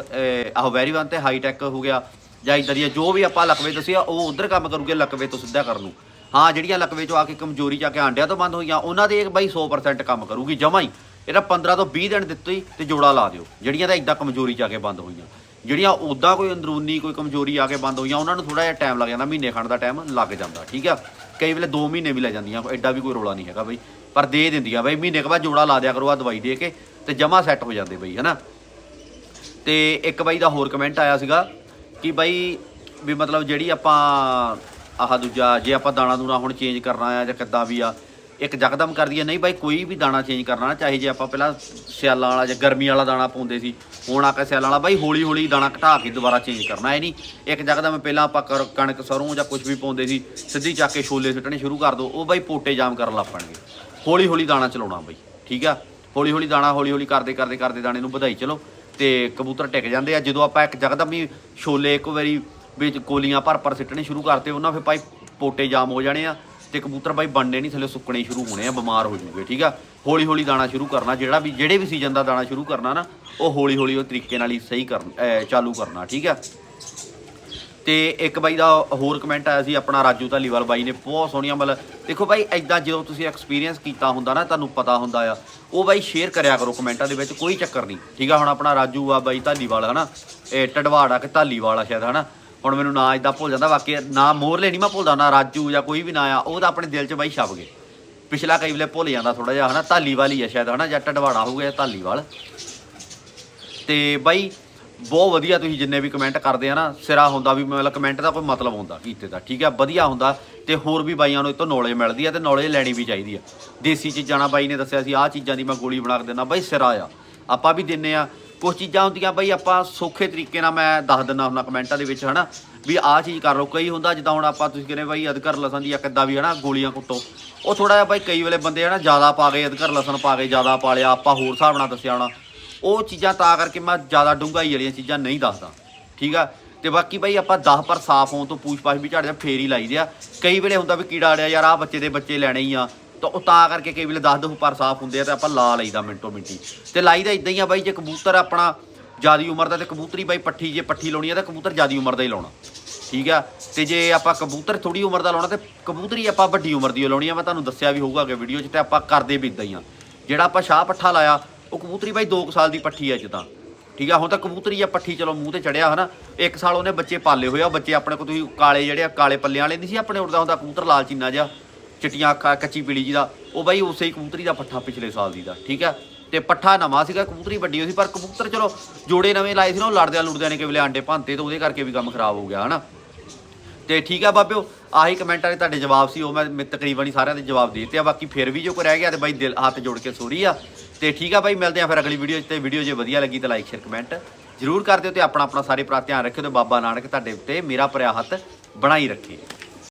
ਆਹ ਵੈਰੀ ਬੰਦ ਤੇ ਹਾਈ ਟੈਕ ਹੋ ਗਿਆ। ਜਾਂ ਇਦਾਂ ਦੀਆਂ ਜੋ ਵੀ ਆਪਾਂ ਲਕਵੇ ਦੱਸਿਆ, ਉਹ ਉਧਰ ਕੰਮ ਕਰੂਗੇ ਲਕਵੇ ਤੋਂ ਸਿੱਧਾ ਕਰਨ ਨੂੰ। ਹਾਂ, ਜਿਹੜੀਆਂ ਲਕਵੇ ਚੋਂ ਆ ਕੇ ਕਮਜ਼ੋਰੀ ਜਾ ਕੇ ਆਂਡਿਆਂ ਤੋਂ ਬੰਦ ਹੋਈਆਂ, ਉਹਨਾਂ ਦੇ ਬਾਈ 100% ਕੰਮ ਕਰੂਗੀ, ਜਮਾ ਹੀ। ਇਹਦਾ 15 ਤੋਂ 20 ਦਿਨ ਦਿੱਤੇ ਹੀ ਤੇ ਜੋੜਾ ਲਾ ਦਿਓ, ਜਿਹੜੀਆਂ ਤਾਂ ਇਦਾਂ ਕਮਜ਼ੋਰੀ ਜਾ ਕੇ ਬੰਦ ਹੋਈਆਂ। ਜਿਹੜੀਆਂ ਉਦਾਂ ਕੋਈ ਅੰਦਰੂਨੀ ਕੋਈ ਕਮਜ਼ੋਰੀ ਆ ਕੇ ਬੰਦ ਹੋਈਆਂ, ਉਹਨਾਂ ਨੂੰ ਥੋੜਾ ਜਿਹਾ ਟਾਈਮ ਲੱਗ ਜਾਂਦਾ, ਮਹੀਨੇ ਖੰਡ ਦਾ ਟਾਈਮ ਲੱਗ ਜਾਂਦਾ, ਠੀਕ ਆ? ਕਈ ਵੇਲੇ 2 ਮਹੀਨੇ ਵੀ ਲੈ ਜਾਂਦੀਆਂ, ਐਡਾ ਵੀ ਕੋਈ ਰੋਲਾ ਨਹੀਂ ਹੈਗਾ ਬਈ, ਪਰ ਦੇ ਦਿੰਦੀਆਂ ਬਈ, ਮਹੀਨੇ ਕੁ ਬਾਅਦ ਜੋੜਾ ਲਾ ਦਿਆ ਕਰੋ ਆ ਦਵਾਈ ਦੇ ਕੇ, ਤੇ ਜਮਾ ਸੈੱਟ ਹੋ ਜਾਂਦੇ ਬਈ, ਹਨਾ? ਤੇ ਇੱਕ ਬਾਈ ਦਾ ਹੋਰ ਕਮੈਂਟ ਆਇਆ ਸੀਗਾ, ਕਿ ਬਾਈ ਵੀ ਮਤਲਬ ਜਿਹੜੀ ਆਪਾਂ ਆਹ ਦੂਜਾ, ਜੇ ਆਪਾਂ ਦਾਣਾ ਦੂਣਾ ਹੁਣ ਚੇਂਜ ਕਰਨਾ ਆ ਜਾਂ ਕਿੱਦਾਂ ਵੀ ਆ, ਇੱਕ ਜਕਦਮ ਕਰਦੀ ਹੈ ਨਹੀਂ ਬਾਈ ਕੋਈ ਵੀ ਦਾਣਾ ਚੇਂਜ ਕਰਨਾ ਨਾ, ਚਾਹੇ ਜੇ ਆਪਾਂ ਪਹਿਲਾਂ ਸਿਆਲਾਂ ਵਾਲਾ ਜਾਂ ਗਰਮੀ ਵਾਲਾ ਦਾਣਾ ਪਾਉਂਦੇ ਸੀ, ਹੁਣ ਆ ਕੇ ਸਿਆਲਾਂ ਵਾਲਾ, ਬਾਈ ਹੌਲੀ ਹੌਲੀ ਦਾਣਾ ਘਟਾ ਕੇ ਦੁਬਾਰਾ ਚੇਂਜ ਕਰਨਾ ਇਹ ਨਹੀਂ, ਇੱਕ ਜਕਦਮ ਪਹਿਲਾਂ ਆਪਾਂ ਕਰ- ਕਣਕ ਸਰੋਂ ਜਾਂ ਕੁਝ ਵੀ ਪਾਉਂਦੇ ਸੀ, ਸਿੱਧੀ ਚੱਕ ਕੇ ਛੋਲੇ ਸੁੱਟਣੇ ਸ਼ੁਰੂ ਕਰ ਦੋ, ਉਹ ਬਾਈ ਪੋਟੇ ਜਾਮ ਕਰਨ ਲੱਗ ਪੈਣਗੇ। ਹੌਲੀ ਹੌਲੀ ਦਾਣਾ ਚਲਾਉਣਾ ਬਾਈ, ਠੀਕ ਆ? ਹੌਲੀ ਹੌਲੀ ਦਾਣਾ ਹੌਲੀ ਹੌਲੀ ਕਰਦੇ ਕਰਦੇ ਕਰਦੇ ਦਾਣੇ ਨੂੰ ਵਧਾਈ, ਚਲੋ, ਤੇ ਕਬੂਤਰ ਟਿਕ ਜਾਂਦੇ ਆ, ਜਦੋਂ ਆਪਾਂ ਇੱਕ ਜਗਦਮ ਹੀ ਛੋਲੇ ਇੱਕ ਵਾਰੀ ਵਿੱਚ ਕੋਲੀਆਂ ਭਰ ਭਰ ਸਿੱਟਣੇ ਸ਼ੁਰੂ ਕਰਤੇ, ਉਹਨਾਂ ਫਿਰ ਭਾਈ ਪੋਟੇ ਜਾਮ ਹੋ ਜਾਣੇ ਆ ਤੇ ਕਬੂਤਰ ਬਾਈ ਬਣਨੇ ਨਹੀਂ, ਥੱਲੇ ਸੁੱਕਣੇ ਸ਼ੁਰੂ ਹੋਣੇ ਆ, ਬਿਮਾਰ ਹੋ ਜੂਗੇ ਠੀਕ ਆ? ਹੌਲੀ ਹੌਲੀ ਦਾਣਾ ਸ਼ੁਰੂ ਕਰਨਾ, ਜਿਹੜਾ ਵੀ, ਜਿਹੜੇ ਵੀ ਸੀਜ਼ਨ ਦਾ ਦਾਣਾ ਸ਼ੁਰੂ ਕਰਨਾ ਨਾ, ਉਹ ਹੌਲੀ ਹੌਲੀ ਉਹ ਤਰੀਕੇ ਨਾਲ ਹੀ ਸਹੀ ਕਰਨ ਚਾਲੂ ਕਰਨਾ, ਠੀਕ ਆ? ਤੇ ਇੱਕ ਬਾਈ ਦਾ ਹੋਰ ਕਮੈਂਟ ਆਇਆ ਸੀ, ਆਪਣਾ ਰਾਜੂ ਧਾਲੀਵਾਲ ਬਾਈ ਨੇ, ਬਹੁਤ ਸੋਹਣੀਆਂ ਮਤਲਬ, ਦੇਖੋ ਬਾਈ ਐਦਾਂ ਜਦੋਂ ਤੁਸੀਂ ਐਕਸਪੀਰੀਅੰਸ ਕੀਤਾ ਹੁੰਦਾ ਨਾ, ਤੁਹਾਨੂੰ ਪਤਾ ਹੁੰਦਾ ਆ, ਉਹ ਬਾਈ ਸ਼ੇਅਰ ਕਰਿਆ ਕਰੋ ਕਮੈਂਟਾਂ ਦੇ ਵਿੱਚ, ਕੋਈ ਚੱਕਰ ਨਹੀਂ, ਠੀਕ ਆ? ਹੁਣ ਆਪਣਾ ਰਾਜੂ ਆ ਬਾਈ ਧਾਲੀਵਾਲ, ਹਨਾ? ਇਹ ਟਡਵਾੜ ਕਿ ਧਾਲੀਵਾਲ ਆ ਸ਼ਾਇਦ, ਹਨਾ? ਹੁਣ ਮੈਨੂੰ ਨਾਂ ਇਦਾਂ ਭੁੱਲ ਜਾਂਦਾ, ਬਾਕੀ ਨਾ ਮੋਰਲੇ ਨਹੀਂ ਮੈਂ ਭੁੱਲਦਾ, ਨਾ ਰਾਜੂ ਜਾਂ ਕੋਈ ਵੀ ਨਾਂ ਆ, ਉਹ ਤਾਂ ਆਪਣੇ ਦਿਲ 'ਚ ਬਾਈ ਛਪ ਗਏ। ਪਿਛਲਾ ਕਈ ਵੇਲੇ ਭੁੱਲ ਜਾਂਦਾ ਥੋੜਾ ਜਿਹਾ, ਹਨਾ, ਧਾਲੀਵਾਲ ਹੀ ਆ ਸ਼ਾਇਦ, ਹਨਾ, ਜਾਂ ਟਡਵਾੜਾ ਹੋਊਗਾ ਜਾਂ ਧਾਲੀਵਾਲ। ਤੇ ਬਾਈ, ਬਹੁਤ ਵਧੀਆ ਤੁਸੀਂ ਜਿੰਨੇ ਵੀ ਕਮੈਂਟ ਕਰਦੇ ਆ ਨਾ, ਸਿਰਾ ਹੁੰਦਾ ਵੀ ਮਤਲਬ ਕਮੈਂਟ ਦਾ ਕੋਈ ਮਤਲਬ ਹੁੰਦਾ, ਕੀਤੇ ਦਾ, ਠੀਕ ਆ, ਵਧੀਆ ਹੁੰਦਾ। ਤੇ ਹੋਰ ਵੀ ਬਾਈਆਂ ਨੂੰ ਇਹ ਨੌਲੇਜ ਮਿਲਦੀ ਆ ਤੇ ਨੌਲੇਜ ਲੈਣੀ ਵੀ ਚਾਹੀਦੀ ਆ। ਦੇਸੀ ਚੀਜ਼ਾਂ ਨਾਲ ਬਾਈ ਨੇ ਦੱਸਿਆ ਸੀ, ਆਹ ਚੀਜ਼ਾਂ ਦੀ ਮੈਂ ਗੋਲੀ ਬਣਾ ਕੇ ਦਿੰਦਾ, ਬਾਈ ਸਿਰਾ ਆ। ਆਪਾਂ ਵੀ ਦਿੰਨੇ ਆ ਕੁਝ ਚੀਜ਼ਾਂ ਹੁੰਦੀਆਂ ਬਈ ਆਪਾਂ ਸੌਖੇ ਤਰੀਕੇ ਨਾਲ ਮੈਂ ਦੱਸ ਦਿੰਦਾ ਹੁੰਦਾ ਕਮੈਂਟਾਂ ਦੇ ਵਿੱਚ, ਹਨਾ? ਵੀ ਆਹ ਚੀਜ਼ ਕਰ ਲਓ, ਕਈ ਹੁੰਦਾ ਜਿੱਦਾਂ ਹੁਣ ਆਪਾਂ ਤੁਸੀਂ ਕਹਿੰਦੇ ਬਾਈ ਅਧਕਰ ਲਸਣ ਦੀ ਕਿੱਦਾਂ ਵੀ, ਹਨਾ, ਗੋਲੀਆਂ ਕੁੱਟੋ। ਉਹ ਥੋੜਾ ਜਿਹਾ ਬਾਈ ਕਈ ਵੇਲੇ ਬੰਦੇ, ਹਨਾ, ਜ਼ਿਆਦਾ ਪਾ ਗਏ ਅਧਕਰ ਲਸਣ ਪਾ ਗਏ ਜ਼ਿਆਦਾ ਪਾ ਲਿਆ, ਆਪਾਂ ਹੋਰ ਹਿਸਾਬ ਨਾਲ ਦੱਸਿਆ ਹੋਣਾ। ਉਹ ਚੀਜ਼ਾਂ ਤਾਂ ਕਰਕੇ ਮੈਂ ਜ਼ਿਆਦਾ ਡੂੰਘਾਈ ਵਾਲੀਆਂ ਚੀਜ਼ਾਂ ਨਹੀਂ ਦੱਸਦਾ, ਠੀਕ ਆ? ਤੇ ਬਾਕੀ ਬਈ ਆਪਾਂ 10 ਪਰ ਸਾਫ਼ ਹੋਣ ਤੋਂ ਪੂਛ-ਪਾਛ ਵੀ ਝਾੜ ਜਾ, ਫੇਰ ਹੀ ਲਾਈਦੇ ਆ। ਕਈ ਵੇਲੇ ਹੁੰਦਾ ਵੀ ਕੀੜਾ ਅੜਿਆ ਯਾਰ ਆ ਬੱਚੇ ਦੇ ਬੱਚੇ ਲੈਣੇ ਹੀ ਆ। ਤਾਂ ਉਹ ਤਾਂ ਕਰਕੇ ਕਈ ਵੇਲੇ 10 10 ਪਰ ਸਾਫ਼ ਹੁੰਦੇ ਆ ਤੇ ਆਪਾਂ ਲਾ ਲਈਦਾ ਮਿੰਟੋ ਮਿੰਟੀ। ਤੇ ਲਾਈਦਾ ਇਦਾਂ ਹੀ ਆ ਬਾਈ, ਜੇ ਕਬੂਤਰ ਆਪਣਾ ਜਿਆਦੀ ਉਮਰ ਦਾ ਤੇ ਕਬੂਤਰੀ ਬਾਈ ਪੱਠੀ, ਜੇ ਪੱਠੀ ਲਾਉਣੀ ਆ ਤਾਂ ਕਬੂਤਰ ਜਿਆਦੀ ਉਮਰ ਦਾ ਹੀ ਲਾਉਣਾ। ਠੀਕ ਆ? ਤੇ ਜੇ ਆਪਾਂ ਕਬੂਤਰ ਥੋੜੀ ਉਮਰ ਦਾ ਲਾਉਣਾ ਤੇ ਕਬੂਤਰੀ ਆਪਾਂ ਵੱਡੀ ਉਮਰ ਦੀ ਲਾਉਣੀ ਆ, ਮੈਂ ਤੁਹਾਨੂੰ ਦੱਸਿਆ ਵੀ ਹੋਊਗਾ ਕਿ ਵੀਡੀਓ 'ਚ ਤੇ ਆਪਾਂ ਕਰਦੇ ਵੀ ਇਦਾਂ ਹੀ ਆ। ਜਿਹੜਾ ਆਪਾਂ ਸ਼ਾਹ ਪੱਠਾ ਲਾਇਆ, ਉਹ ਕਬੂਤਰੀ ਬਾਈ 2 ਸਾਲ ਦੀ ਪੱਠੀ ਆ ਜਿੱਦਾਂ ਠੀਕ ਆ? ਹੁਣ ਤਾਂ ਕਬੂਤਰੀ ਆ ਪੱਠੀ, ਚਲੋ ਮੂੰਹ ਤੇ ਚੜਿਆ ਹਨਾ। ਇੱਕ ਸਾਲ ਉਹਨੇ ਬੱਚੇ ਪਾਲੇ ਹੋਏ ਆ, ਉਹ ਬੱਚੇ ਆਪਣੇ ਕੋਲ ਤੁਸੀਂ ਕਾਲੇ ਜਿਹੜੇ ਆ, ਕਾਲੇ ਪੱਲਿਆਂ ਵਾਲੇ ਨਹੀਂ ਸੀ ਆਪਣੇ ਉੱਡਦਾ ਹੁੰਦਾ, ਕਬੂਤਰ ਲਾਲ ਚੀਨਾ ਜਿਹਾ। ਚਿੱਟੀਆਂ ਅੱਖਾਂ, ਕੱਚੀ ਪੀਲੀ ਜੀ ਦਾ ਉਹ ਬਾਈ ਉਸੇ ਹੀ ਕਬੂਤਰੀ ਦਾ ਪੱਠਾ ਪਿਛਲੇ ਸਾਲ ਦੀ ਦਾ, ਠੀਕ ਹੈ ਤੇ ਪੱਠਾ ਨਵਾਂ ਸੀਗਾ, ਕਬੂਤਰੀ ਵੱਡੀ ਹੋਈ ਸੀ, ਪਰ ਕਬੂਤਰ ਚਲੋ ਜੋੜੇ ਨਵੇਂ ਲਾਏ ਸੀ ਨਾ, ਉਹ ਲੜਦਿਆਂ ਲੁੜਦਿਆਂ ਨੇ ਕਿਵੇਂ ਆਂਡੇ ਭੰਤੇ, ਤਾਂ ਉਹਦੇ ਕਰਕੇ ਵੀ ਕੰਮ ਖਰਾਬ ਹੋ ਗਿਆ, ਹਨਾ? ਤੇ ਠੀਕ ਆ ਬਾਬਿਓ, ਆਹੀ ਕਮੈਂਟਾਂ ਦੇ ਤੁਹਾਡੇ ਜਵਾਬ ਸੀ, ਉਹ ਮੈਂ ਮੈਂ ਤਕਰੀਬਨ ਹੀ ਸਾਰਿਆਂ ਦੇ ਜਵਾਬ ਦੇ ਦਿੱਤੇ ਆ, ਬਾਕੀ ਫਿਰ ਵੀ ਜੋ ਕੋਈ ਰਹਿ ਗਿਆ ਤੇ ਬਾਈ ਦਿਲ ਹੱਥ ਜੋੜ ਕੇ ਸੋਰੀ ਆ। ਤੇ ਠੀਕ ਆ ਬਾਈ, ਮਿਲਦੇ ਆ ਫਿਰ ਅਗਲੀ ਵੀਡੀਓ 'ਚ, ਤੇ ਵੀਡੀਓ ਜੇ ਵਧੀਆ ਲੱਗੀ ਤਾਂ ਲਾਈਕ ਸ਼ੇਅਰ ਕਮੈਂਟ ਜ਼ਰੂਰ ਕਰ ਦਿਓ ਤੇ ਆਪਣਾ ਆਪਣਾ ਸਾਰੇ ਭਰਾ ਧਿਆਨ ਰੱਖਿਓ ਤੇ ਬਾਬਾ ਨਾਨਕ ਤੁਹਾਡੇ ਉੱਤੇ ਮੇਰਾ ਭਰਿਆ ਹੱਥ ਬਣਾਈ ਰੱਖੇ।